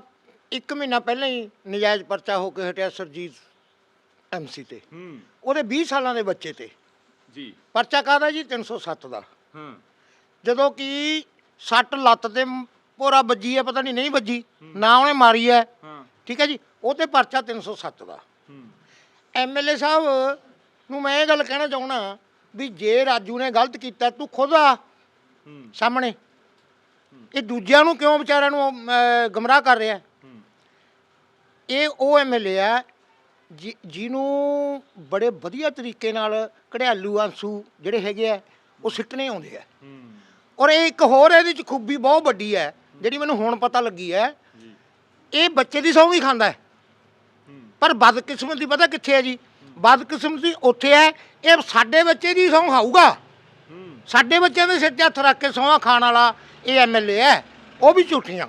ਇੱਕ ਮਹੀਨਾ ਪਹਿਲਾਂ ਹੀ ਨਜਾਇਜ਼ ਪਰਚਾ ਹੋ ਕੇ ਹਟਿਆ ਸਰਜੀਤ ਐਮਸੀ ਤੇ। ਹੂੰ। ਉਹਦੇ 20 ਸਾਲਾਂ ਦੇ ਬੱਚੇ ਤੇ। ਜੀ। ਪਰਚਾ ਕਾਹਦਾ ਜੀ? 307 ਦਾ। ਹਾਂ। ਜਦੋਂ ਕਿ ਸੱਟ ਲੱਤ ਤੇ ਪੂਰਾ ਵੱਜੀ ਹੈ ਪਤਾ ਨਹੀਂ ਨਹੀਂ ਵੱਜੀ ਨਾ ਉਹਨੇ ਮਾਰੀ ਹੈ। ਠੀਕ ਹੈ ਜੀ? ਉਹ ਤੇ ਪਰਚਾ 307 ਦਾ। ਹੂੰ। ਐਮਐਲਏ ਸਾਹਿਬ ਨੂੰ ਮੈਂ ਇਹ ਗੱਲ ਕਹਿਣਾ ਚਾਹਣਾ ਵੀ ਜੇ ਰਾਜੂ ਨੇ ਗਲਤ ਕੀਤਾ ਤੂੰ ਖੁਦ ਆ ਸਾਹਮਣੇ। ਇਹ ਦੂਜਿਆਂ ਨੂੰ ਕਿਉਂ ਵਿਚਾਰਿਆਂ ਨੂੰ ਗਮਰਾਹ ਕਰ ਰਿਹਾ? ਇਹ ਉਹ ਐਮਐਲਏ ਆ ਜਿ- ਜਿਹਨੂੰ ਬੜੇ ਵਧੀਆ ਤਰੀਕੇ ਨਾਲ ਕਢਿਆਲੂ ਆਂਸੂ ਜਿਹੜੇ ਹੈਗੇ ਆ ਉਹ ਸਿੱਟਣੇ ਆਉਂਦੇ ਆ। ਹੂੰ। ਔਰ ਇਹ ਇੱਕ ਹੋਰ ਇਹਦੇ ਚ ਖੂਬੀ ਬਹੁਤ ਵੱਡੀ ਹੈ ਜਿਹੜੀ ਮੈਨੂੰ ਹੁਣ ਪਤਾ ਲੱਗੀ ਹੈ। ਜੀ। ਇਹ ਬੱਚੇ ਦੀ ਸੌਂ ਵੀ ਖਾਂਦਾ ਹੈ। ਹੂੰ। ਪਰ ਬਦਕਿਸਮਤੀ ਪਤਾ ਕਿੱਥੇ ਹੈ ਜੀ? ਬਦਕਿਸਮਤੀ ਉੱਥੇ ਹੈ ਇਹ ਸਾਡੇ ਬੱਚੇ ਦੀ ਸਹੁੰ ਖਾਊਗਾ। ਸਾਡੇ ਬੱਚਿਆਂ ਦੇ ਸਿਰ 'ਤੇ ਹੱਥ ਰੱਖ ਕੇ ਸਹੁੰ ਖਾਣ ਵਾਲਾ ਇਹ ਐਮਐਲਏ ਹੈ ਉਹ ਵੀ ਝੂਠੀਆਂ।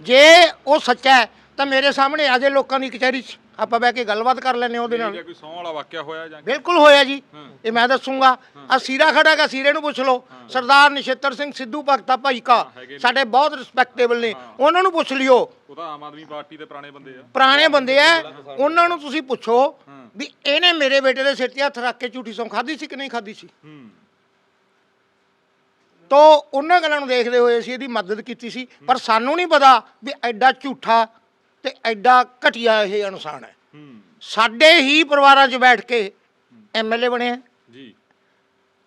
ਜੇ ਉਹ ਸੱਚਾ ਹੈ ਤਾਂ ਮੇਰੇ ਸਾਹਮਣੇ ਆ ਜੇ ਲੋਕਾਂ ਦੀ ਕਚਹਿਰੀ 'ਚ। ਆਪਾਂ ਬਹਿ ਕੇ ਗੱਲਬਾਤ ਕਰ ਲੈਨੇ ਉਹਦੇ ਨਾਲ। ਜੇ ਕੋਈ ਸੌਂ ਵਾਲਾ ਵਾਕਿਆ ਹੋਇਆ ਜਾਂ ਬਿਲਕੁਲ ਹੋਇਆ ਜੀ। ਇਹ ਮੈਂ ਦੱਸੂਗਾ। ਆ ਸੀਰਾ ਖੜਾ ਹੈਗਾ ਸੀਰੇ ਨੂੰ ਪੁੱਛ ਲਓ। ਸਰਦਾਰ ਨਿਸ਼ਤਰ ਸਿੰਘ ਸਿੱਧੂ ਭਗਤਾ ਭਾਈ ਕਾ। ਹੈਗੇ ਨੇ। ਸਾਡੇ ਬਹੁਤ ਰਿਸਪੈਕਟੇਬਲ ਨੇ। ਉਹਨਾਂ ਨੂੰ ਪੁੱਛ ਲਿਓ। ਉਹ ਤਾਂ ਆਮ ਆਦਮੀ ਪਾਰਟੀ ਦੇ ਪੁਰਾਣੇ ਬੰਦੇ ਆ। ਪੁਰਾਣੇ ਬੰਦੇ ਆ। ਉਹਨਾਂ ਨੂੰ ਤੁਸੀਂ ਪੁੱਛੋ ਵੀ ਇਹਨੇ ਮੇਰੇ ਬੇਟੇ ਦੇ ਸਿਰ 'ਤੇ ਹੱਥ ਰੱਖ ਕੇ ਝੂਠੀ ਸੌਂ ਖਾਧੀ ਸੀ ਕਿ ਨਹੀਂ ਖਾਧੀ ਸੀ? ਤੋ ਉਹਨਾਂ ਗੱਲਾਂ ਨੂੰ ਦੇਖਦੇ ਹੋਏ ਅਸੀਂ ਇਹਦੀ ਮਦਦ ਕੀਤੀ ਸੀ। ਪਰ ਸਾਨੂੰ ਨਹੀਂ ਪਤਾ ਵੀ ਐਡਾ ਝੂਠਾ ਤੇ ਐਡਾ ਘਟੀਆ ਇਹ ਇਨਸਾਨ ਹੈ। ਸਾਡੇ ਹੀ ਪਰਿਵਾਰਾਂ 'ਚ ਬੈਠ ਕੇ ਐਮਐਲਏ ਬਣੇ ਆ। ਜੀ।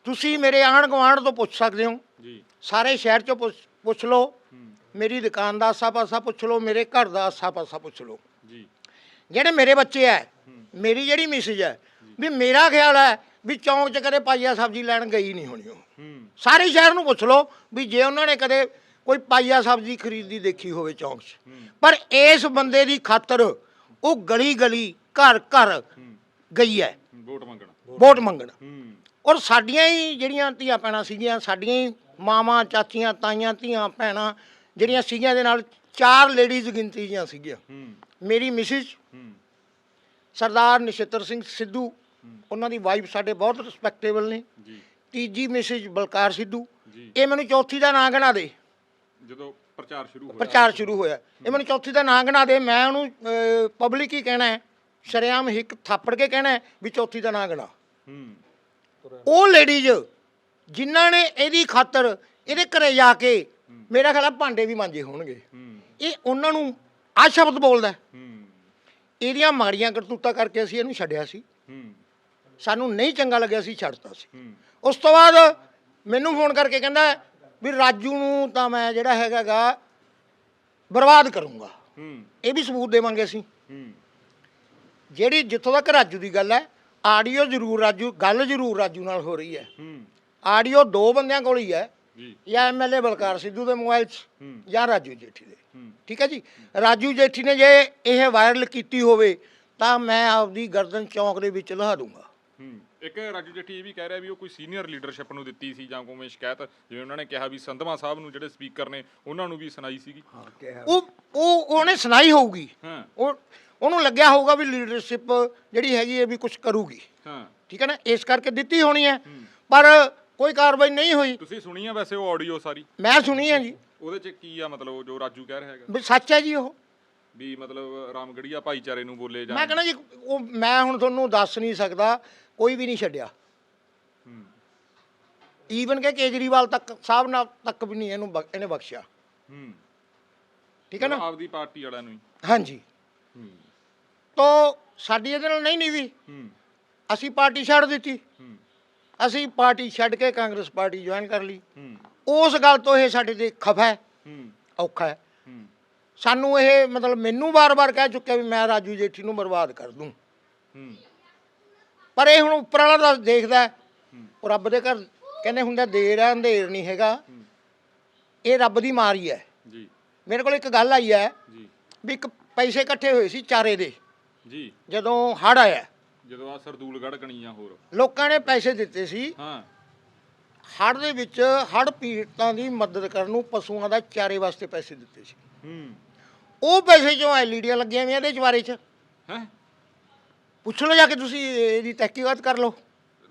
ਤੁਸੀਂ ਮੇਰੇ ਆਂਢ ਗੁਆਂਢ ਤੋਂ ਪੁੱਛ ਸਕਦੇ ਹੋ। ਜੀ। ਸਾਰੇ ਸ਼ਹਿਰ 'ਚੋਂ ਪੁੱਛ ਲਓ। ਮੇਰੀ ਦੁਕਾਨ ਦਾ ਆਸਾ ਪਾਸਾ ਪੁੱਛ ਲਓ ਮੇਰੇ ਘਰ ਦਾ ਆਸਾ ਪਾਸਾ ਪੁੱਛ ਲਓ। ਜੀ। ਜਿਹੜੇ ਮੇਰੇ ਬੱਚੇ ਐ ਮੇਰੀ ਜਿਹੜੀ ਮਿਸਜ ਹੈ ਵੀ ਮੇਰਾ ਖਿਆਲ ਹੈ ਵੀ ਚੌਂਕ 'ਚ ਕਦੇ ਪਾਈਆ ਸਬਜ਼ੀ ਲੈਣ ਗਈ ਨਹੀਂ ਹੋਣੀ ਉਹ। ਸਾਰੇ ਸ਼ਹਿਰ ਨੂੰ ਪੁੱਛ ਲਓ ਵੀ ਜੇ ਉਹਨਾਂ ਨੇ ਕਦੇ ਕੋਈ ਪਾਈਆ ਸਬਜ਼ੀ ਖਰੀਦੀ ਦੇਖੀ ਹੋਵੇ ਚੌਂਕ 'ਚ। ਪਰ ਇਸ ਬੰਦੇ ਦੀ ਖਾਤਰ ਉਹ ਗਲੀ ਗਲੀ ਘਰ ਘਰ ਗਈ ਹੈ। ਵੋਟ ਮੰਗਣਾ। ਵੋਟ ਮੰਗਣ। ਔਰ ਸਾਡੀਆਂ ਹੀ ਜਿਹੜੀਆਂ ਧੀਆਂ ਭੈਣਾਂ ਸੀਗੀਆਂ ਸਾਡੀਆਂ ਹੀ ਮਾਵਾਂ ਚਾਚੀਆਂ ਤਾਈਆਂ ਧੀਆਂ ਭੈਣਾਂ ਜਿਹੜੀਆਂ ਸੀਗੀਆਂ ਦੇ ਨਾਲ ਚਾਰ ਲੇਡੀਜ਼ ਗਿਣਤੀ ਦੀਆਂ ਸੀਗੀਆਂ। ਮੇਰੀ ਮਿਸਿਸ ਸਰਦਾਰ ਨਿਸ਼ਤਰ ਸਿੰਘ ਸਿੱਧੂ ਉਹਨਾਂ ਦੀ ਵਾਈਫ ਸਾਡੇ ਬਹੁਤ ਰਿਸਪੈਕਟੇਬਲ ਨੇ। ਜੀ। ਤੀਜੀ ਮਿਸਿਸ ਬਲਕਾਰ ਸਿੱਧੂ। ਇਹ ਮੈਨੂੰ ਚੌਥੀ ਦਾ ਨਾਂ ਗਿਣਾ ਦੇ। ਜਦੋਂ ਪ੍ਰਚਾਰ ਸ਼ੁਰੂ ਹੋਇਆ। ਪ੍ਰਚਾਰ ਸ਼ੁਰੂ ਹੋਇਆ। ਇਹ ਮੈਨੂੰ ਚੌਥੀ ਦਾ ਨਾਂ ਗਿਣਾ ਦੇ ਮੈਂ ਉਹਨੂੰ ਪਬਲਿਕ ਹੀ ਕਹਿਣਾ ਹੈ। ਸ਼ਰੇਆਮ ਹਿੱਕ ਥਾਪੜ ਕੇ ਕਹਿਣਾ ਹੈ ਵੀ ਚੌਥੀ ਦਾ ਨਾਂ ਗਿਣਾ। ਹੂੰ। ਉਹ ਲੇਡੀਜ਼ ਜਿਨ੍ਹਾਂ ਨੇ ਇਹਦੀ ਖਾਤਰ ਇਹਦੇ ਘਰੇ ਜਾ ਕੇ ਮੇਰਾ ਖਿਆਲ ਭਾਂਡੇ ਵੀ ਮਾਂਜੇ ਹੋਣਗੇ। ਇਹ ਉਹਨਾਂ ਨੂੰ ਆ ਸ਼ਬਦ ਬੋਲਦਾ ਇਹਦੀਆਂ ਮਾੜੀਆਂ ਕਰਤੂਤਾਂ ਕਰਕੇ ਅਸੀਂ ਇਹਨੂੰ ਛੱਡਿਆ ਸੀ। ਸਾਨੂੰ ਨਹੀਂ ਚੰਗਾ ਲੱਗਿਆ ਸੀ ਛੱਡਤਾ ਸੀ। ਉਸ ਤੋਂ ਬਾਅਦ ਮੈਨੂੰ ਫੋਨ ਕਰਕੇ ਕਹਿੰਦਾ ਵੀ ਰਾਜੂ ਨੂੰ ਤਾਂ ਮੈਂ ਜਿਹੜਾ ਹੈਗਾਗਾ ਬਰਬਾਦ ਕਰੂੰਗਾ। ਹੂੰ। ਇਹ ਵੀ ਸਬੂਤ ਦੇਵਾਂਗੇ ਅਸੀਂ। ਹੂੰ। ਜਿਹੜੀ ਜਿੱਥੋਂ ਤੱਕ ਰਾਜੂ ਦੀ ਗੱਲ ਹੈ ਆਡੀਓ ਜ਼ਰੂਰ ਰਾਜੂ ਗੱਲ ਜ਼ਰੂਰ ਰਾਜੂ ਨਾਲ ਹੋ ਰਹੀ ਹੈ। ਹੂੰ। ਆਡੀਓ ਦੋ ਬੰਦਿਆਂ ਕੋਲ ਹੀ ਹੈ ਜੀ। ਜਾਂ ਐਮਐਲਏ ਬਲਕਾਰ ਸਿੱਧੂ ਦੇ ਮੋਬਾਈਲ 'ਚ। ਜਾਂ ਰਾਜੂ ਜੇਠੀ ਦੇ। ਠੀਕ ਹੈ ਜੀ? ਰਾਜੂ ਜੇਠੀ ਨੇ ਜੇ ਇਹ ਵਾਇਰਲ ਕੀਤੀ ਹੋਵੇ ਤਾਂ ਮੈਂ ਆਪਦੀ ਗਰਦਨ ਚੌਂਕ ਦੇ ਵਿੱਚ ਲਹਾ ਦੂੰਗਾ। ਹੂੰ। ਇੱਕ ਰਾਜੂ ਜੱਟੀ ਇਹ ਵੀ ਕਹਿ ਰਿਹਾ ਵੀ ਉਹ ਕੋਈ ਸੀਨੀਅਰ ਲੀਡਰਸ਼ਿਪ ਨੂੰ ਦਿੱਤੀ ਸੀ ਜਾਂ ਕੋਈ ਸ਼ਿਕਾਇਤ ਜਿਵੇਂ ਉਹਨਾਂ ਨੇ ਕਿਹਾ ਵੀ ਸੰਧਮਾ ਸਾਹਿਬ ਨੂੰ ਜਿਹੜੇ ਸਪੀਕਰ ਨੇ ਉਹਨਾਂ ਨੂੰ ਵੀ ਸੁਣਾਈ ਸੀਗੀ। ਉਹ ਉਹ ਉਹਨੇ ਸੁਣਾਈ ਹੋਊਗੀ। ਹਾਂ। ਉਹ ਉਹਨੂੰ ਲੱਗਿਆ ਹੋਊਗਾ ਵੀ ਲੀਡਰਸ਼ਿਪ ਜਿਹੜੀ ਹੈਗੀ ਹੈ ਵੀ ਕੁਝ ਕਰੂਗੀ। ਹਾਂ। ਠੀਕ ਹੈ ਨਾ? ਇਸ ਕਰਕੇ ਦਿੱਤੀ ਹੋਣੀ ਹੈ। ਪਰ ਕੋਈ ਕਾਰਵਾਈ ਨਹੀਂ ਹੋਈ। ਤੁਸੀਂ ਸੁਣੀ ਆ ਵੈਸੇ ਉਹ ਆਡੀਓ ਸਾਰੀ? ਮੈਂ ਸੁਣੀ ਹੈ ਜੀ। ਉਹਦੇ ਚ ਕੀ ਆ ਮਤਲਬ ਜੋ ਰਾਜੂ ਕਹਿ ਰਿਹਾ ਹੈਗਾ? ਵੀ ਸੱਚ ਹੈ ਜੀ ਉਹ। ਵੀ ਮਤਲਬ ਰਾਮਗੜੀਆ ਭਾਈਚਾਰੇ ਨੂੰ ਬੋਲੇ ਜਾਂ ਮੈਂ ਕਹਿੰਦਾ ਜੀ ਉਹ ਮੈਂ ਹੁਣ ਤੁਹਾਨੂੰ ਦੱਸ ਨਹੀਂ ਸਕਦਾ ਕੋਈ ਵੀ ਨਹੀਂ ਛੱਡਿਆ। ਹੂੰ। ਈਵਨ ਕਿ ਕੇਜਰੀਵਾਲ ਤੱਕ ਸਾਹਿਬ ਨਾਲ ਤੱਕ ਵੀ ਨਹੀਂ ਇਹਨੂੰ ਬਖ- ਇਹਨੇ ਬਖਸ਼ਿਆ। ਹੂੰ। ਠੀਕ ਹੈ ਨਾ? ਆਪਦੀ ਪਾਰਟੀ ਵਾਲਿਆਂ ਨੂੰ ਹੀ। ਹਾਂਜੀ। ਹੂੰ। ਤੋ ਸਾਡੀ ਇਹਦੇ ਨਾਲ ਨਹੀਂ ਨੀਵੀ। ਹੂੰ। ਅਸੀਂ ਪਾਰਟੀ ਛੱਡ ਦਿੱਤੀ। ਹੂੰ। ਅਸੀਂ ਪਾਰਟੀ ਛੱਡ ਕੇ ਕਾਂਗਰਸ ਪਾਰਟੀ ਜੁਆਇਨ ਕਰ ਲਈ। ਹੂੰ। ਉਸ ਗੱਲ ਤੋਂ ਇਹ ਸਾਡੇ ਤੇ ਖਫਾ ਹੈ। ਹੂੰ। ਔਖਾ ਹੂੰ। ਸਾਨੂੰ ਇਹ ਮਤਲਬ ਮੈਨੂੰ ਵਾਰ-ਵਾਰ ਕਹਿ ਚੁੱਕਿਆ ਵੀ ਮੈਂ ਰਾਜੂ ਜੇਠੀ ਨੂੰ ਬਰਬਾਦ ਕਰ ਦੂੰ। ਹੂੰ। ਪਰ ਇਹ ਹੁਣ ਉੱਪਰ ਵਾਲਾ ਤਾਂ ਦੇਖਦਾ। ਉਹ ਰੱਬ ਦੇ ਘਰ ਕਹਿੰਦੇ ਹੁੰਦਾ ਦੇਰ ਆ ਅੰਧੇਰ ਨਹੀਂ ਹੈਗਾ। ਇਹ ਰੱਬ ਦੀ ਮਾਰੀ ਹੈ ਜੀ। ਮੇਰੇ ਕੋਲ ਇੱਕ ਗੱਲ ਆਈ ਹੈ ਜੀ। ਵੀ ਇੱਕ ਪੈਸੇ ਇਕੱਠੇ ਹੋਏ ਸੀ ਚਾਰੇ ਦੇ। ਜੀ। ਜਦੋਂ ਹੜ ਆਇਆ। ਜਦੋਂ ਆ ਸਰਦੂਲਗੜ੍ਹ ਕਣੀਆਂ ਹੋਰ। ਲੋਕਾਂ ਨੇ ਪੈਸੇ ਦਿੱਤੇ ਸੀ। ਹਾਂ। ਹੜ ਦੇ ਵਿੱਚ ਹੜ ਪੀੜਤਾਂ ਦੀ ਮਦਦ ਕਰਨ ਨੂੰ ਪਸ਼ੂਆਂ ਦਾ ਚਾਰੇ ਵਾਸਤੇ ਪੈਸੇ ਦਿੱਤੇ ਸੀ। ਹੂੰ। ਉਹ ਪੈਸੇ ਜੋ ਐਲਈਡੀਆਂ ਲੱਗੀਆਂ ਹੋਈਆਂ ਇਹਦੇ ਚਵਾਰੇ 'ਚ। ਹੈ? ਪੁੱਛ ਲਓ ਜਾ ਕੇ ਤੁਸੀਂ ਇਹਦੀ ਤਹਿਕੀਕਾਤ ਕਰ ਲਓ।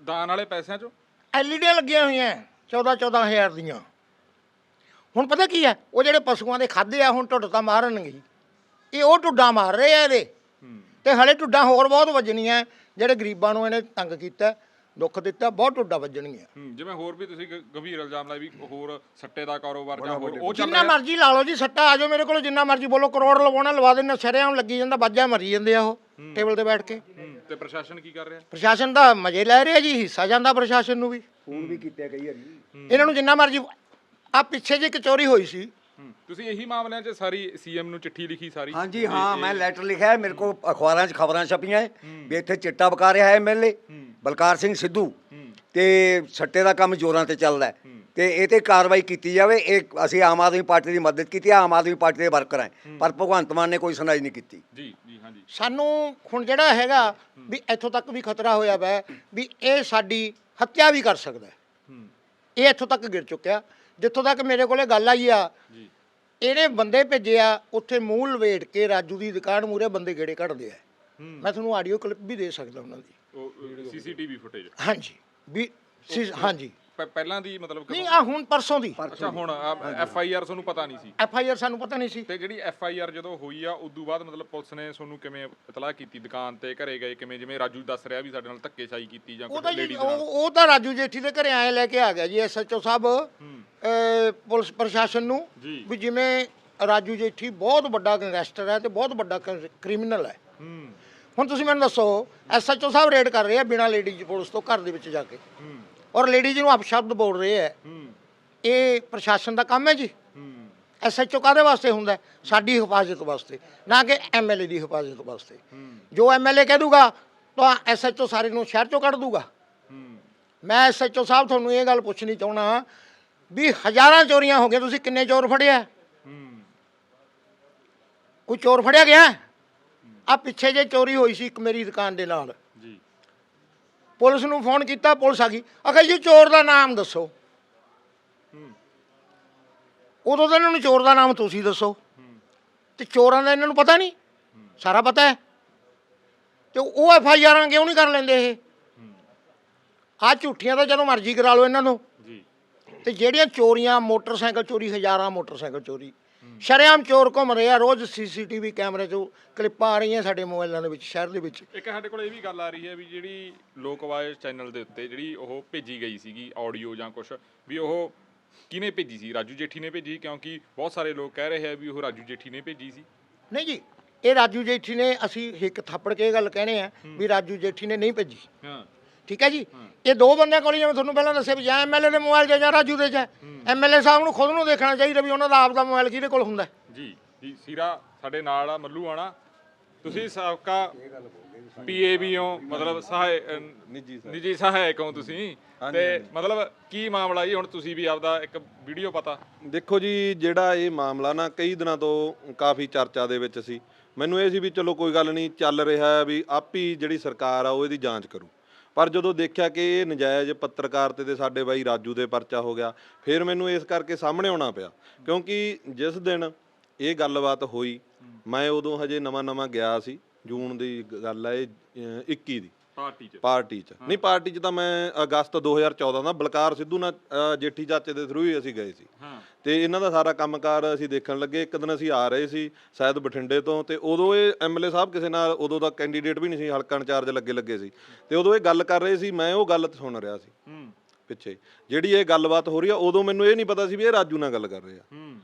ਦਾਨ ਵਾਲੇ ਪੈਸਿਆਂ ਚੋਂ? ਐਲਈਡੀਆਂ ਲੱਗੀਆਂ ਹੋਈਆਂ 14 14000 ਦੀਆਂ। ਹੁਣ ਪਤਾ ਕੀ ਹੈ? ਉਹ ਜਿਹੜੇ ਪਸ਼ੂਆਂ ਦੇ ਖਾਦੇ ਆ ਹੁਣ ਢੁੱਡ ਤਾਂ ਮਾਰਨਗੇ। ਇਹ ਉਹ ਢੁੱਡਾਂ ਮਾਰ ਰਹੇ ਆ ਇਹਦੇ। ਤੇ ਹਲੇ ਢੁੱਡਾਂ ਹੋਰ ਬਹੁਤ ਵੱਜਣੀਆਂ ਜਿਹੜੇ ਗਰੀਬਾਂ ਨੂੰ ਇਹਨੇ ਤੰਗ ਕੀਤਾ। ਦੁੱਖ ਦਿੱਤਾ ਬਹੁਤ ਢੁੱਡਾਂ ਵੱਜਣਗੀਆਂ। ਹੂੰ ਜਿਵੇਂ ਹੋਰ ਵੀ ਤੁਸੀਂ ਗ- ਗੰਭੀਰ ਇਲਜ਼ਾਮ ਲਾਏ ਵੀ ਹੋਰ ਸੱਟੇ ਦਾ ਕਾਰੋਬਾਰ ਜਾਂ ਹੋਰ ਉਹ ਚੱਲ ਜਿੰਨਾ ਰਿਹਾ। ਮਰਜ਼ੀ ਲਾ ਲਓ ਜੀ ਸੱਟਾ ਆ ਜਾਓ ਮੇਰੇ ਕੋਲ ਜਿੰਨਾ ਮਰਜ਼ੀ ਬੋਲੋ ਕਰੋੜ ਲਵਾਉਣਾ ਲਵਾ ਦੇਣਾ ਸ਼ਰਿਆਮ ਲੱਗੀ ਜਾਂਦਾ ਬਾਜਾ ਮਰੀ ਜਾਂਦੇ ਆ ਉਹ ਟੇਬਲ ਤੇ ਬੈਠ ਕੇ। ਹੂੰ ਤੇ ਪ੍ਰਸ਼ਾਸਨ ਕੀ ਕਰ ਰਿਹਾ? ਪ੍ਰਸ਼ਾਸਨ ਦਾ ਮਜ਼ੇ ਲੈ ਰਿਹਾ ਜੀ ਹਿੱਸਾ ਜਾਂਦਾ ਪ੍ਰਸ਼ਾਸਨ ਨੂੰ ਵੀ। ਫੋਨ ਵੀ ਕੀਤਾ ਕਈ ਵਾਰੀ। ਇਹਨਾਂ ਨੂੰ ਜਿੰਨਾ ਮਰਜ਼ੀ ਆ ਪਿੱਛੇ ਜੇ ਇੱਕ ਚੋਰੀ ਹੋਈ ਸੀ। ਤੁਸੀਂ ਇਹੀ ਮਾਮਲਿਆਂ 'ਚ ਸਾਰੀ ਸੀਐਮ ਨੂੰ ਚਿੱਠੀ ਲਿਖੀ ਸਾਰੀ? ਹਾਂਜੀ ਹਾਂ ਮੈਂ ਲੈਟਰ ਲਿਖਿਆ ਹੈ ਮੇਰੇ ਕੋਲ ਅਖਬਾਰਾਂ 'ਚ ਖਬਰਾਂ ਛਪੀਆਂ ਹੈ ਵੀ ਇੱਥੇ ਚਿੱਟਾ ਬਕਾ ਰਿਹਾ ਹੈ। ਐਮਐਲਏ ਬਲਕਾਰ ਸਿੰਘ ਸਿੱਧੂ ਤੇ ਸੱਟੇ ਦਾ ਕੰਮ ਜ਼ੋਰਾਂ ਤੇ ਚੱਲਦਾ ਹੈ। ਤੇ ਇਹ ਤੇ ਕਾਰਵਾਈ ਕੀਤੀ ਜਾਵੇ ਇਹ ਅਸੀਂ ਆਮ ਆਦਮੀ ਪਾਰਟੀ ਦੀ ਮਦਦ ਕੀਤੀ ਆਮ ਆਦਮੀ ਪਾਰਟੀ ਦੇ ਵਰਕਰ ਹੈ ਪਰ ਭਗਵੰਤ ਮਾਨ ਨੇ ਕੋਈ ਸੁਣਾਈ ਨਹੀਂ ਕੀਤੀ। ਜੀ ਜੀ ਹਾਂਜੀ। ਸਾਨੂੰ ਹੁਣ ਜਿਹੜਾ ਹੈਗਾ ਵੀ ਇੱਥੋਂ ਤੱਕ ਵੀ ਖਤਰਾ ਹੋਇਆ ਵੈ ਵੀ ਇਹ ਸਾਡੀ ਹੱਤਿਆ ਵੀ ਕਰ ਸਕਦਾ ਹੂੰ। ਇਹ ਇੱਥੋਂ ਤੱਕ ਗਿਰ ਚੁੱਕਿਆ। ਜਿੱਥੋਂ ਤੱਕ ਮੇਰੇ ਕੋਲੇ ਗੱਲ ਆਈ ਆ ਜੀ। ਇਹਨੇ ਬੰਦੇ ਭੇਜਿਆ ਉੱਥੇ ਮੂੰਹ ਲਵੇਟ ਕੇ ਰਾਜੂ ਦੀ ਦੁਕਾਨ ਮੂਰੇ ਬੰਦੇ ਗੇੜੇ ਕੱਢਦੇ ਆ। ਮੈਂ ਤੁਹਾਨੂੰ ਆਡੀਓ ਕਲਿੱਪ ਵੀ ਦੇ ਸਕਦਾ ਉਹਨਾਂ ਦੀ। CCTV footage. ਹਾਂਜੀ। ਵੀ ਸੀ- ਹਾਂਜੀ। ਪਹਿਲਾਂ ਦੀ ਮਤਲਬ ਨਹੀਂ ਆ ਹੁਣ ਪਰਸੋਂ ਦੀ। ਅੱਛਾ ਹੁਣ ਐਫ ਆਈ ਆਰ ਤੁਹਾਨੂੰ ਪਤਾ ਨਹੀਂ ਸੀ। ਐਫ ਆਈ ਆਰ ਸਾਨੂੰ ਪਤਾ ਨਹੀਂ ਸੀ। ਤੇ ਜਿਹੜੀ ਐਫ ਆਈ ਆਰ ਜਦੋਂ ਹੋਈ ਆ ਉਦੋਂ ਬਾਅਦ ਮਤਲਬ ਪੁਲਿਸ ਨੇ ਤੁਹਾਨੂੰ ਕਿਵੇਂ ਇਤਲਾਹ ਕੀਤੀ ਦੁਕਾਨ ਤੇ ਘਰੇ ਗਏ ਕਿਵੇਂ? ਜਿਵੇਂ ਰਾਜੂ ਦੱਸ ਰਿਹਾ ਵੀ ਸਾਡੇ ਨਾਲ ਧੱਕੇਸ਼ਾਹੀ ਕੀਤੀ ਜਾਂ ਉਹ ਕੋਈ ਜੀ ਲੇਡੀ ਉਹ ਨਾਲ। ਉਹ ਤਾਂ ਰਾਜੂ ਜੇਠੀ ਦੇ ਘਰੇ ਆਏ ਲੈ ਕੇ ਆ ਗਿਆ ਜੀ ਐਸਐਚਓ ਸਾਹਿਬ ਅਹ, ਪੁਲਿਸ ਪ੍ਰਸ਼ਾਸਨ ਨੂੰ ਜੀ। ਵੀ ਜਿਵੇਂ ਰਾਜੂ ਜੇਠੀ ਬਹੁਤ ਵੱਡਾ ਗੈਂਗਸਟਰ ਹੈ ਤੇ ਬਹੁਤ ਵੱਡਾ ਕ੍ਰਿਮੀਨਲ ਹੈ। ਹੂੰ। ਹੁਣ ਤੁਸੀਂ ਮੈਨੂੰ ਦੱਸੋ ਐਸਐਚਓ ਸਾਹਿਬ ਰੇਡ ਕਰ ਰਹੇ ਆ ਬਿਨਾਂ ਲੇਡੀਜ਼ ਪੁਲਿਸ ਤੋਂ ਘਰ ਦੇ ਵਿੱਚ ਜਾ ਕੇ। ਹੂੰ। ਔਰ ਲੇਡੀਜ਼ ਨੂੰ ਅਪਸ਼ਬਦ ਬੋਲ ਰਹੇ ਹੂੰ। ਇਹ ਪ੍ਰਸ਼ਾਸਨ ਦਾ ਕੰਮ ਹੈ ਜੀ। ਐਸਐਚਓ ਕਾਦੇ ਵਾਸਤੇ ਹੁੰਦਾ? ਸਾਡੀ ਹਿਫਾਜ਼ਤ ਵਾਸਤੇ ਨਾ ਕਿ ਐਮਐਲਏ ਦੀ ਹਿਫਾਜ਼ਤ ਵਾਸਤੇ। ਜੋ ਐਮਐਲਏ ਕਹਿ ਦੂਗਾ ਤਾਂ ਐਸਐਚਓ ਸਾਰੇ ਨੂੰ ਸ਼ਹਿਰ ਚੋਂ ਕੱਢ ਦੂਗਾ। ਮੈਂ ਐਸਐਚਓ ਸਾਹਿਬ ਤੁਹਾਨੂੰ ਇਹ ਗੱਲ ਪੁੱਛਣੀ ਚਾਹਣਾ ਵੀ ਹਜ਼ਾਰਾਂ ਚੋਰੀਆਂ ਹੋ ਗਈਆਂ ਤੁਸੀਂ ਕਿੰਨੇ ਚੋਰ ਫੜਿਆ? ਕੋਈ ਚੋਰ ਫੜਿਆ ਗਿਆ? ਆ ਪਿੱਛੇ ਜੇ ਚੋਰੀ ਹੋਈ ਸੀ ਇੱਕ ਮੇਰੀ ਦੁਕਾਨ ਦੇ ਨਾਲ। ਪੁਲਿਸ ਨੂੰ ਫੋਨ ਕੀਤਾ ਪੁਲਿਸ ਆ ਗਈ। ਅਖੇ ਜੀ ਚੋਰ ਦਾ ਨਾਮ ਦੱਸੋ। ਉਦੋਂ ਤਾਂ ਇਹਨਾਂ ਨੂੰ ਚੋਰ ਦਾ ਨਾਮ ਤੁਸੀਂ ਦੱਸੋ। ਤੇ ਚੋਰਾਂ ਦਾ ਇਹਨਾਂ ਨੂੰ ਪਤਾ ਨਹੀਂ। ਸਾਰਾ ਪਤਾ ਹੈ। ਤੇ ਉਹ ਐਫ ਆਈ ਆਰਾਂ ਕਿਉਂ ਨਹੀਂ ਕਰ ਲੈਂਦੇ ਇਹ? ਆ ਝੂਠੀਆਂ ਤਾਂ ਜਦੋਂ ਮਰਜ਼ੀ ਕਰਾ ਲਓ ਇਹਨਾਂ ਨੂੰ। ਜੀ। ਤੇ ਜਿਹੜੀਆਂ ਚੋਰੀਆਂ ਮੋਟਰਸਾਈਕਲ ਚੋਰੀ ਹਜ਼ਾਰਾਂ ਮੋਟਰਸਾਈਕਲ ਚੋਰੀ। ਸ਼ਰੇਆਮ ਚੋਰ ਘੁੰਮ ਰਹੇ ਆ ਰੋਜ਼ ਸੀਸੀਟੀਵੀ ਕੈਮਰੇ 'ਚੋਂ ਕਲਿੱਪਾਂ ਆ ਰਹੀਆਂ ਸਾਡੇ ਮੋਬਾਈਲਾਂ ਦੇ ਵਿੱਚ ਸ਼ਹਿਰ ਦੇ ਵਿੱਚ। ਇੱਕ ਸਾਡੇ ਕੋਲ ਇਹ ਵੀ ਗੱਲ ਆ ਰਹੀ ਹੈ ਵੀ ਜਿਹੜੀ ਲੋਕ ਆਵਾਜ਼ ਚੈਨਲ ਦੇ ਉੱਤੇ ਜਿਹੜੀ ਉਹ ਭੇਜੀ ਗਈ ਸੀਗੀ ਆਡੀਓ ਜਾਂ ਕੁਝ ਵੀ ਉਹ ਕਿਹਨੇ ਭੇਜੀ ਸੀ? ਰਾਜੂ ਜੇਠੀ ਨੇ ਭੇਜੀ ਕਿਉਂਕਿ ਬਹੁਤ ਸਾਰੇ ਲੋਕ ਕਹਿ ਰਹੇ ਆ ਵੀ ਉਹ ਰਾਜੂ ਜੇਠੀ ਨੇ ਭੇਜੀ ਸੀ। ਨਹੀਂ ਜੀ ਇਹ ਰਾਜੂ ਜੇਠੀ ਨੇ ਅਸੀਂ ਇੱਕ ਥੱਪੜ ਕੇ ਇਹ ਗੱਲ ਕਹਿਣੇ ਆ ਵੀ ਰਾਜੂ ਜੇਠੀ ਨੇ ਨਹੀਂ ਭੇਜੀ। ਹਾਂ। ਠੀਕ ਹੈ ਜੀ? ਇਹ ਦੋ ਬੰਦਿਆਂ ਕੋਲ ਜਿਵੇਂ ਤੁਹਾਨੂੰ ਪਹਿਲਾਂ ਦੱਸਿਆ ਵੀ ਜਾਂ ਐਮਐਲਏ ਦੇ ਮੋਬਾਈਲ 'ਚ ਜਾਂ ਰਾਜੂ ਦੇ 'ਚ ਐਮਐਲਏ ਸਾਹਿਬ ਨੂੰ ਖੁਦ ਨੂੰ ਦੇਖਣਾ ਚਾਹੀਦਾ ਵੀ ਉਹਨਾਂ ਦਾ ਆਪ ਦਾ ਮੋਬਾਈਲ ਕਿਹਦੇ ਕੋਲ ਹੁੰਦਾ। ਹੈ। ਜੀ ਜੀ ਸੀਰਾ ਸਾਡੇ ਨਾਲ ਆ ਮੱਲੂ ਆਣਾ। ਤੁਸੀਂ ਸਾਬਕਾ ਪੀਏਬੀ ਹੋ ਮਤਲਬ ਸਹਾਇ ਨਿੱਜੀ ਸਹਾਇਕ। ਨਿੱਜੀ ਸਹਾਇਕ ਹੋ ਤੁਸੀਂ। ਤੇ। ਮਤਲਬ ਕੀ ਮਾਮਲਾ ਜੀ? ਹੁਣ ਤੁਸੀਂ ਵੀ ਆਪਦਾ ਇੱਕ ਵੀਡੀਓ ਪਤਾ। ਦੇਖੋ ਜੀ ਜਿਹੜਾ ਇਹ ਮਾਮਲਾ ਨਾ ਕਈ ਦਿਨਾਂ ਤੋਂ ਕਾਫੀ ਚਰਚਾ ਦੇ ਵਿੱਚ ਸੀ। ਮੈਨੂੰ ਇਹ ਸੀ ਵੀ ਚਲੋ ਕੋਈ ਗੱਲ ਨਹੀਂ ਚੱਲ ਰਿਹਾ ਹੈ ਵੀ ਆਪੀ ਜਿਹੜੀ ਸਰਕਾਰ ਆ ਉਹ ਇਹਦੀ ਜਾਂਚ ਕਰੂ। ਪਰ ਜਦੋਂ ਦੇਖਿਆ ਕਿ ਇਹ ਨਜਾਇਜ਼ ਪੱਤਰਕਾਰ ਤੇ ਤੇ ਸਾਡੇ ਬਾਈ ਰਾਜੂ ਦੇ ਪਰਚਾ ਹੋ ਗਿਆ, ਫਿਰ ਮੈਨੂੰ ਇਸ ਕਰਕੇ ਸਾਹਮਣੇ ਆਉਣਾ ਪਿਆ। ਕਿਉਂਕਿ ਜਿਸ ਦਿਨ ਇਹ ਗੱਲਬਾਤ ਹੋਈ, ਮੈਂ ਉਦੋਂ ਹਜੇ ਨਵਾਂ-ਨਵਾਂ ਗਿਆ ਸੀ, ਜੂਨ ਦੀ ਗੱਲ ਹੈ ਇਹ, ਅਹ 21 ਦੀ। ਪਾਰਟੀ 'ਚ। ਪਾਰਟੀ 'ਚ। ਨਹੀਂ ਪਾਰਟੀ 'ਚ ਤਾਂ ਮੈਂ ਅਗਸਤ 2014 ਦਾ ਬਲਕਾਰ ਸਿੱਧੂ ਨਾਲ ਜੇਠੀ ਚਾਚੇ ਦੇ ਥਰੂ ਹੀ ਅਸੀਂ ਗਏ ਸੀ। ਹਾਂ। ਤੇ ਇਹਨਾਂ ਦਾ ਸਾਰਾ ਕੰਮਕਾਰ ਅਸੀਂ ਦੇਖਣ ਲੱਗੇ। ਇੱਕ ਦਿਨ ਅਸੀਂ ਆ ਰਹੇ ਸੀ ਸ਼ਾਇਦ ਬਠਿੰਡੇ ਤੋਂ ਤੇ ਉਦੋਂ ਇਹ ਐਮਐਲਏ ਸਾਹਿਬ ਕਿਸੇ ਨਾਲ ਉਦੋਂ ਦਾ ਕੈਂਡੀਡੇਟ ਵੀ ਨਹੀਂ ਸੀ ਹਲਕਾ ਇੰਚਾਰਜ ਲੱਗੇ ਲੱਗੇ ਸੀ। ਤੇ ਉਦੋਂ ਇਹ ਗੱਲ ਕਰ ਰਹੇ ਸੀ ਮੈਂ ਉਹ ਗੱਲ ਸੁਣ ਰਿਹਾ ਸੀ। ਹੂੰ। ਪਿੱਛੇ। ਜਿਹੜੀ ਇਹ ਗੱਲਬਾਤ ਹੋ ਰਹੀ ਆ ਉਦੋਂ ਮੈਨੂੰ ਇਹ ਨਹੀਂ ਪਤਾ ਸੀ ਵੀ ਇਹ ਰਾਜੂ ਨਾਲ ਗੱਲ ਕਰ ਰਹੇ। ਆ ਹੂੰ।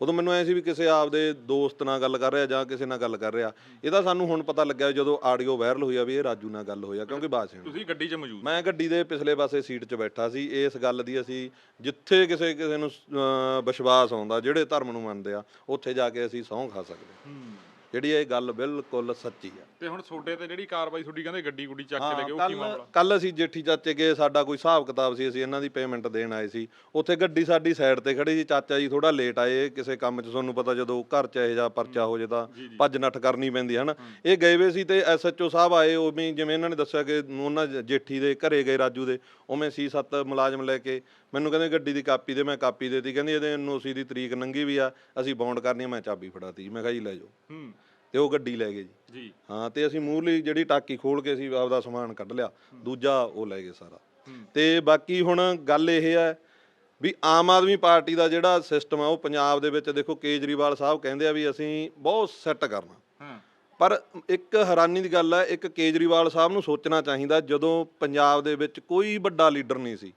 ਉਦੋਂ ਮੈਨੂੰ ਐ ਸੀ ਵੀ ਕਿਸੇ ਆਪਦੇ ਦੋਸਤ ਨਾਲ ਗੱਲ ਕਰ ਰਿਹਾ ਜਾਂ ਕਿਸੇ ਨਾਲ ਗੱਲ ਕਰ ਰਿਹਾ। ਇਹਦਾ ਸਾਨੂੰ ਹੁਣ ਪਤਾ ਲੱਗਿਆ ਜਦੋਂ ਆਡੀਓ ਵਾਇਰਲ ਹੋਈ ਆ ਵੀ ਇਹ ਰਾਜੂ ਨਾਲ ਗੱਲ ਹੋਈ ਆ ਕਿਉਂਕਿ ਬਾਤ ਸੀ ਤੁਸੀਂ ਗੱਡੀ 'ਚ ਮੌਜੂਦ? ਮੈਂ ਗੱਡੀ ਦੇ ਪਿਛਲੇ ਪਾਸੇ ਸੀਟ 'ਚ ਬੈਠਾ ਸੀ। ਇਸ ਗੱਲ ਦੀ ਅਸੀਂ ਜਿੱਥੇ ਕਿਸੇ ਕਿਸੇ ਨੂੰ ਵਿਸ਼ਵਾਸ ਆਉਂਦਾ ਜਿਹੜੇ ਧਰਮ ਨੂੰ ਮੰਨਦੇ ਆ ਉੱਥੇ ਜਾ ਕੇ ਅਸੀਂ ਸਹੁੰ ਖਾ ਸਕਦੇ। ਹੂੰ। ਜਿਹੜੀ ਇਹ ਗੱਲ ਬਿਲਕੁਲ ਸੱਚੀ ਆ। ਤੇ ਹੁਣ ਤੁਹਾਡੇ ਤੇ ਜਿਹੜੀ ਕਾਰਵਾਈ ਤੁਹਾਡੀ ਕਹਿੰਦੇ ਗੱਡੀ ਗੁੱਡੀ ਚੱਕ ਕੇ ਲੈ ਗਏ ਉਹ ਕੀ ਮਾਮਲਾ? ਕੱਲ ਅਸੀਂ ਜੇਠੀ ਚਾਚੇ ਗਏ ਸਾਡਾ ਕੋਈ ਹਿਸਾਬ ਕਿਤਾਬ ਸੀ ਅਸੀਂ ਇਹਨਾਂ ਦੀ ਪੇਮੈਂਟ ਦੇਣ ਆਏ ਸੀ। ਉੱਥੇ ਗੱਡੀ ਸਾਡੀ ਸਾਈਡ ਤੇ ਖੜੀ ਸੀ ਚਾਚਾ ਜੀ ਥੋੜਾ ਲੇਟ ਆਏ ਕਿਸੇ ਕੰਮ 'ਚ ਤੁਹਾਨੂੰ ਪਤਾ ਜਦੋਂ ਘਰ 'ਚ ਇਹੋ ਜਿਹਾ ਪਰਚਾ ਹੋ ਜੇ ਤਾਂ ਭੱਜ ਨੱਠ ਕਰਨੀ ਪੈਂਦੀ ਹਨਾ? ਇਹ ਗਏ ਵੇ ਸੀ ਤੇ ਐਸਐਚਓ ਸਾਹਿਬ ਆਏ ਉਵੇਂ ਹੀ ਜਿਵੇਂ ਇਹਨਾਂ ਨੇ ਦੱਸਿਆ ਕਿ ਉਹਨਾਂ ਜ- ਜੇਠੀ ਦੇ ਘਰੇ ਗਏ ਰਾਜੂ ਦੇ ਉਵੇਂ ਸੀ ਸੱਤ ਮੁਲਾਜ਼ਮ ਲੈ ਕੇ। ਮੈਨੂੰ ਕਹਿੰਦੇ ਗੱਡੀ ਦੀ ਕਾਪੀ ਦੇ ਮੈਂ ਕਾਪੀ ਦੇਤੀ। ਕਹਿੰਦੀ ਇਹਦੇ ਐਨਓਸੀ ਦੀ ਤਰੀਕ ਨੰਗੀ ਵੀ ਆ ਅਸੀਂ ਬੌਂਡ ਕਰਨੀ ਮੈਂ ਚਾਬੀ ਫੜਾਤੀ। ਮੈਂ ਕਿਹਾ ਜੀ ਲੈ ਜਾਓ। ਹੂੰ। ਤੇ ਉਹ ਗੱਡੀ ਲੈ ਗਏ ਜੀ। ਜੀ। ਹਾਂ ਤੇ ਅਸੀਂ ਮੂਹਰਲੀ ਜਿਹੜੀ ਟਾਕੀ ਖੋਲ ਕੇ ਅਸੀਂ ਆਪਦਾ ਸਮਾਨ ਕੱਢ ਲਿਆ। ਦੂਜਾ ਉਹ ਲੈ ਗਏ ਸਾਰਾ। ਤੇ ਬਾਕੀ ਹੁਣ ਗੱਲ ਇਹ ਹੈ ਵੀ ਆਮ ਆਦਮੀ ਪਾਰਟੀ ਦਾ ਜਿਹੜਾ ਸਿਸਟਮ ਆ ਉਹ ਪੰਜਾਬ ਦੇ ਵਿੱਚ ਦੇਖੋ ਕੇਜਰੀਵਾਲ ਸਾਹਿਬ ਕਹਿੰਦੇ ਆ ਵੀ ਅਸੀਂ ਬਹੁਤ ਸੈੱਟ ਕਰਨਾ। ਪਰ ਇੱਕ ਹੈਰਾਨੀ ਦੀ ਗੱਲ ਹੈ ਇੱਕ ਕੇਜਰੀਵਾਲ ਸਾਹਿਬ ਨੂੰ ਸੋਚਣਾ ਚਾਹੀਦਾ ਜਦੋਂ ਪੰਜਾਬ ਦੇ ਵਿੱਚ ਕੋਈ ਵੱਡਾ ਲੀਡਰ ਨਹੀਂ ਸੀ।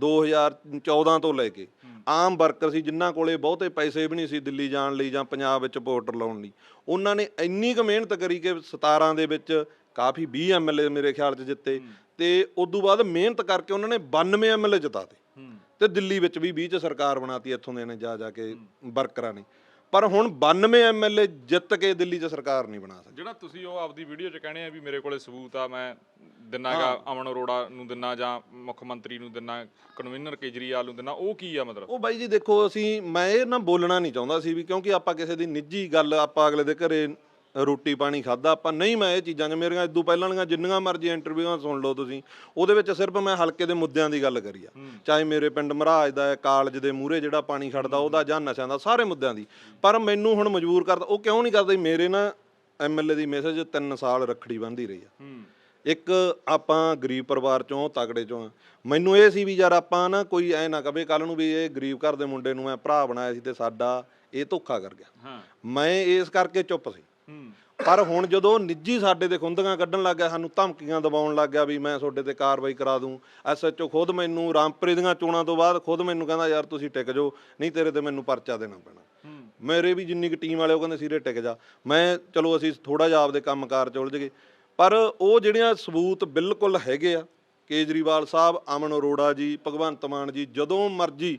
2014 ਤੋਂ ਲੈ ਕੇ। ਆਮ ਵਰਕਰ ਸੀ ਜਿਨ੍ਹਾਂ ਕੋਲੇ ਬਹੁਤੇ ਪੈਸੇ ਵੀ ਨਹੀਂ ਸੀ ਦਿੱਲੀ ਜਾਣ ਲਈ ਜਾਂ ਪੰਜਾਬ ਵਿੱਚ ਵੋਟਰ ਲਾਉਣ ਲਈ। ਉਹਨਾਂ ਨੇ ਇੰਨੀ ਕੁ ਮਿਹਨਤ ਕਰੀ ਕਿ 17 ਦੇ ਵਿੱਚ ਕਾਫੀ 20 ਐਮਐਲਏ ਮੇਰੇ ਖਿਆਲ 'ਚ ਜਿੱਤੇ। ਤੇ ਉਦੋਂ ਬਾਅਦ ਮਿਹਨਤ ਕਰਕੇ ਉਹਨਾਂ ਨੇ 92 ਐਮਐਲਏ ਜਿਤਾਤੇ ਤੇ ਦਿੱਲੀ ਵਿੱਚ ਵੀ 20 ਚ ਸਰਕਾਰ ਬਣਾਤੀ ਇੱਥੋਂ ਦੇ ਨੇ ਜਾ ਜਾ ਕੇ ਵਰਕਰਾਂ ਨੇ। ਪਰ ਹੁਣ 92 ਐਮਐਲਏ ਜਿੱਤ ਕੇ ਦਿੱਲੀ 'ਚ ਸਰਕਾਰ ਨਹੀਂ ਬਣਾ ਸਕਦੇ। ਜਿਹੜਾ ਤੁਸੀਂ ਉਹ ਆਪਦੀ ਵੀਡੀਓ 'ਚ ਕਹਿੰਦੇ ਆ ਵੀ ਮੇਰੇ ਕੋਲੇ ਸਬੂਤ ਆ ਮੈਂ ਦਿਨਾਗਾ ਅਮਨ ਅਰੋੜਾ ਨੂੰ ਦਿਨਾ ਜਾਂ ਮੁੱਖ ਮੰਤਰੀ ਨੂੰ ਦਿਨਾ ਕਨਵੀਨਰ ਕੇਜਰੀਵਾਲ ਨੂੰ ਦਿਨਾ ਉਹ ਕੀ ਆ ਮਤਲਬ? ਉਹ ਬਾਈ ਜੀ ਦੇਖੋ ਅਸੀਂ ਮੈਂ ਇਹ ਨਾ ਬੋਲਣਾ ਨਹੀਂ ਚਾਹੁੰਦਾ ਸੀ ਵੀ ਕਿਉਂਕਿ ਆਪਾਂ ਕਿਸੇ ਦੀ ਨਿੱਜੀ ਗੱਲ ਆਪਾਂ ਅਗਲੇ ਦੇ ਘਰੇ ਰੋਟੀ ਪਾਣੀ ਖਾਦਾ ਆਪਾਂ ਨਹੀਂ ਮੈਂ ਇਹ ਚੀਜ਼ਾਂ 'ਚ ਮੇਰੀਆਂ ਇਦੋਂ ਪਹਿਲਾਂ ਦੀਆਂ ਜਿੰਨੀਆਂ ਮਰਜ਼ੀ ਇੰਟਰਵਿਊਆਂ ਸੁਣ ਲਓ ਤੁਸੀਂ ਉਹਦੇ ਵਿੱਚ ਸਿਰਫ ਮੈਂ ਹਲਕੇ ਦੇ ਮੁੱਦਿਆਂ ਦੀ ਗੱਲ ਕਰੀ ਆ। ਚਾਹੇ ਮੇਰੇ ਪਿੰਡ ਮਹਾਰਾਜ ਦਾ ਹੈ ਕਾਲਜ ਦੇ ਮੂਹਰੇ ਜਿਹੜਾ ਪਾਣੀ ਖੜਦਾ ਉਹਦਾ ਜਾਂ ਨਸ਼ਿਆਂ ਦਾ ਸਾਰੇ ਮੁੱਦਿਆਂ ਦੀ। ਪਰ ਮੈਨੂੰ ਹੁਣ ਮਜਬੂਰ ਕਰਦਾ ਉਹ ਕਿਉਂ ਨਹੀਂ ਕਰਦਾ ਮੇਰੇ ਨਾ ਐਮਐਲਏ ਦੀ ਮੈਸੇਜ 3 ਸਾਲ ਰੱਖੜੀ ਬੰਨ੍ਹਦੀ ਰਹੀ ਆ। ਇੱਕ ਆਪਾਂ ਗਰੀਬ ਪਰਿਵਾਰ ਚੋਂ ਤਗੜੇ ਚੋਂ। ਮੈਨੂੰ ਇਹ ਸੀ ਵੀ ਯਾਰ ਆਪਾਂ ਨਾ ਕੋਈ ਐ ਨਾ ਕਵੇ ਕੱਲ ਨੂੰ ਵੀ ਇਹ ਗਰੀਬ ਘਰ ਦੇ ਮੁੰਡੇ ਨੂੰ ਮੈਂ ਭਰਾ ਬਣਾਇਆ ਸੀ ਤੇ ਸਾਡਾ ਇਹ ਧੋਖਾ ਕਰ ਗਿਆ। ਮੈਂ ਇਸ ਕਰਕੇ ਚੁੱਪ ਸੀ। ਪਰ ਹੁਣ ਜਦੋਂ ਨਿੱਜੀ ਸਾਡੇ ਤੇ ਖੁੰਦਕਾਂ ਕੱਢਣ ਲੱਗ ਗਿਆ, ਸਾਨੂੰ ਧਮਕੀਆਂ ਦਬਾਉਣ ਲੱਗ ਗਿਆ ਵੀ ਮੈਂ ਤੁਹਾਡੇ ਤੇ ਕਾਰਵਾਈ ਕਰਾ ਦੂੰ। ਐਸਐਚਓ ਖੁਦ ਮੈਨੂੰ ਰਾਮਪੁਰੇ ਦੀਆਂ ਚੋਣਾਂ ਤੋਂ ਬਾਅਦ ਖੁਦ ਮੈਨੂੰ ਕਹਿੰਦਾ, ਯਾਰ ਤੁਸੀਂ ਟਿਕ ਜਾਓ, ਨਹੀਂ ਤੇਰੇ ਤੇ ਮੈਨੂੰ ਪਰਚਾ ਦੇਣਾ ਪੈਣਾ। ਮੇਰੇ ਵੀ ਜਿੰਨੀ ਕੁ ਟੀਮ ਵਾਲੇ ਉਹ ਕਹਿੰਦੇ, ਸੀਰੇ ਟਿਕ ਜਾ। ਮੈਂ, ਚਲੋ ਅਸੀਂ ਥੋੜਾ ਜਿਹਾ ਆਪਦੇ ਕੰਮਕਾਰ ਚ ਉਲਝ ਗਏ। ਪਰ ਉਹ ਜਿਹੜੀਆਂ ਸਬੂਤ ਬਿਲਕੁਲ ਹੈਗੇ ਆ, ਕੇਜਰੀਵਾਲ ਸਾਹਿਬ, ਅਮਨ ਅਰੋੜਾ ਜੀ, ਭਗਵੰਤ ਮਾਨ ਜੀ, ਜਦੋਂ ਮਰਜ਼ੀ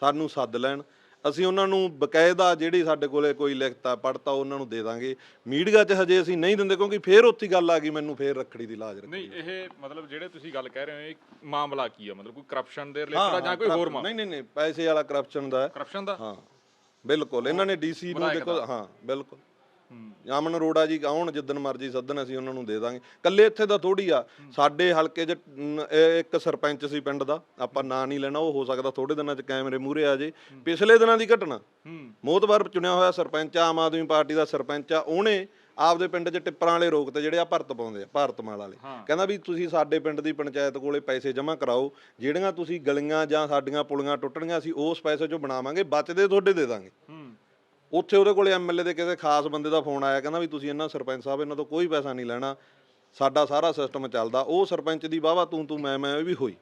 ਸਾਨੂੰ ਸੱਦ ਲੈਣ। ਅਸੀਂ ਉਹਨਾਂ ਨੂੰ ਬਕਾਇਦਾ ਜਿਹੜੀ ਸਾਡੇ ਕੋਲੇ ਕੋਈ ਲਿਖਤਾ ਪੜਤਾ ਉਹਨਾਂ ਨੂੰ ਦੇ ਦਾਂਗੇ। ਮੀਡੀਆ 'ਚ ਹਜੇ ਅਸੀਂ ਨਹੀਂ ਦਿੰਦੇ ਕਿਉਂਕਿ ਫੇਰ ਉੱਥੀ ਗੱਲ ਆ ਗਈ ਮੈਨੂੰ ਫੇਰ ਰੱਖੜੀ ਦੀ ਲਾਜ ਰੱਖੀ ਨਹੀਂ ਇਹ ਮਤਲਬ ਜਿਹੜੇ ਤੁਸੀਂ ਗੱਲ ਕਹਿ ਰਹੇ ਹੋ ਇਹ ਮਾਮਲਾ ਕੀ ਆ? ਮਤਲਬ ਕੋਈ ਕਰਪਸ਼ਨ ਦੇ ਰਿਲੇਟਡ ਆ ਜਾਂ ਕੋਈ ਹੋਰ ਮਾਮਲਾ? ਨਹੀਂ ਨਹੀਂ ਨਹੀਂ ਪੈਸੇ ਵਾਲਾ ਕਰਪਸ਼ਨ ਦਾ ਕਰਪਸ਼ਨ ਦਾ? ਹਾਂ ਬਿਲਕੁਲ ਇਹਨਾਂ ਨੇ ਡੀਸੀ ਨੂੰ ਦੇਖੋ ਹਾਂ ਬਿਲਕੁਲ। ਅਮਨ ਅਰੋੜਾ ਜੀ ਆਉਣ ਜਿੱਦਣ ਮਰਜ਼ੀ ਸੱਦਣ ਅਸੀਂ ਉਹਨਾਂ ਨੂੰ ਦੇ ਦਾਂਗੇ। ਕੱਲੇ ਇੱਥੇ ਦਾ ਥੋੜੀ ਆ। ਸਾਡੇ ਹਲਕੇ 'ਚ ਨ, ਇਹ ਇੱਕ ਸਰਪੰਚ ਸੀ ਪਿੰਡ ਦਾ ਆਪਾਂ ਨਾਂ ਨਹੀਂ ਲੈਣਾ ਉਹ ਹੋ ਸਕਦਾ ਥੋੜੇ ਦਿਨਾਂ 'ਚ ਕੈਮਰੇ ਮੂਹਰੇ ਆ ਜੇ। ਪਿਛਲੇ ਦਿਨਾਂ ਦੀ ਘਟਨਾ। ਹੂੰ ਮੋਤਬਰ ਚੁਣਿਆ ਹੋਇਆ ਸਰਪੰਚ ਆ, ਆਮ ਆਦਮੀ ਪਾਰਟੀ ਦਾ ਸਰਪੰਚ ਆ ਉਹਨੇ ਆਪਦੇ ਪਿੰਡ 'ਚ ਟਿੱਪਰਾਂ ਵਾਲੇ ਰੋਕ ਤੇ ਜਿਹੜੇ ਆ ਭਰਤ ਪਾਉਂਦੇ ਆ ਭਾਰਤਮਾਲ ਵਾਲੇ। ਕਹਿੰਦਾ ਵੀ ਤੁਸੀਂ ਸਾਡੇ ਪਿੰਡ ਦੀ ਪੰਚਾਇਤ ਕੋਲੇ ਪੈਸੇ ਜਮ੍ਹਾਂ ਕਰਾਓ ਜਿਹੜੀਆਂ ਤੁਸੀਂ ਗਲੀਆਂ ਜਾਂ ਸਾਡੀਆਂ ਪੁਲੀਆਂ ਟੁੱਟਣੀਆਂ ਸੀ ਉਸ ਪੈਸੇ 'ਚੋਂ ਬਣਾਵਾਂਗੇ ਬਚਦੇ ਤੁਹਾਡੇ ਦੇ ਦਾਂਗੇ। ਹੂੰ। ਉੱਥੇ ਉਹਦੇ ਕੋਲੇ ਐਮਐਲਏ ਦੇ ਕਿਸੇ ਖਾਸ ਬੰਦੇ ਦਾ ਫੋਨ ਆਇਆ ਕਹਿੰਦਾ ਵੀ ਤੁਸੀਂ ਇਹਨਾਂ ਸਰਪੰਚ ਸਾਹਿਬ ਇਹਨਾਂ ਤੋਂ ਕੋਈ ਪੈਸਾ ਨਹੀਂ ਲੈਣਾ। ਸਾਡਾ ਸਾਰਾ ਸਿਸਟਮ ਚੱਲਦਾ। ਉਹ ਸਰਪੰਚ ਦੀ ਵਾਵਾ ਤੂੰ ਤੂੰ ਮੈਂ ਮੈਂ ਵੀ ਹੋਈ।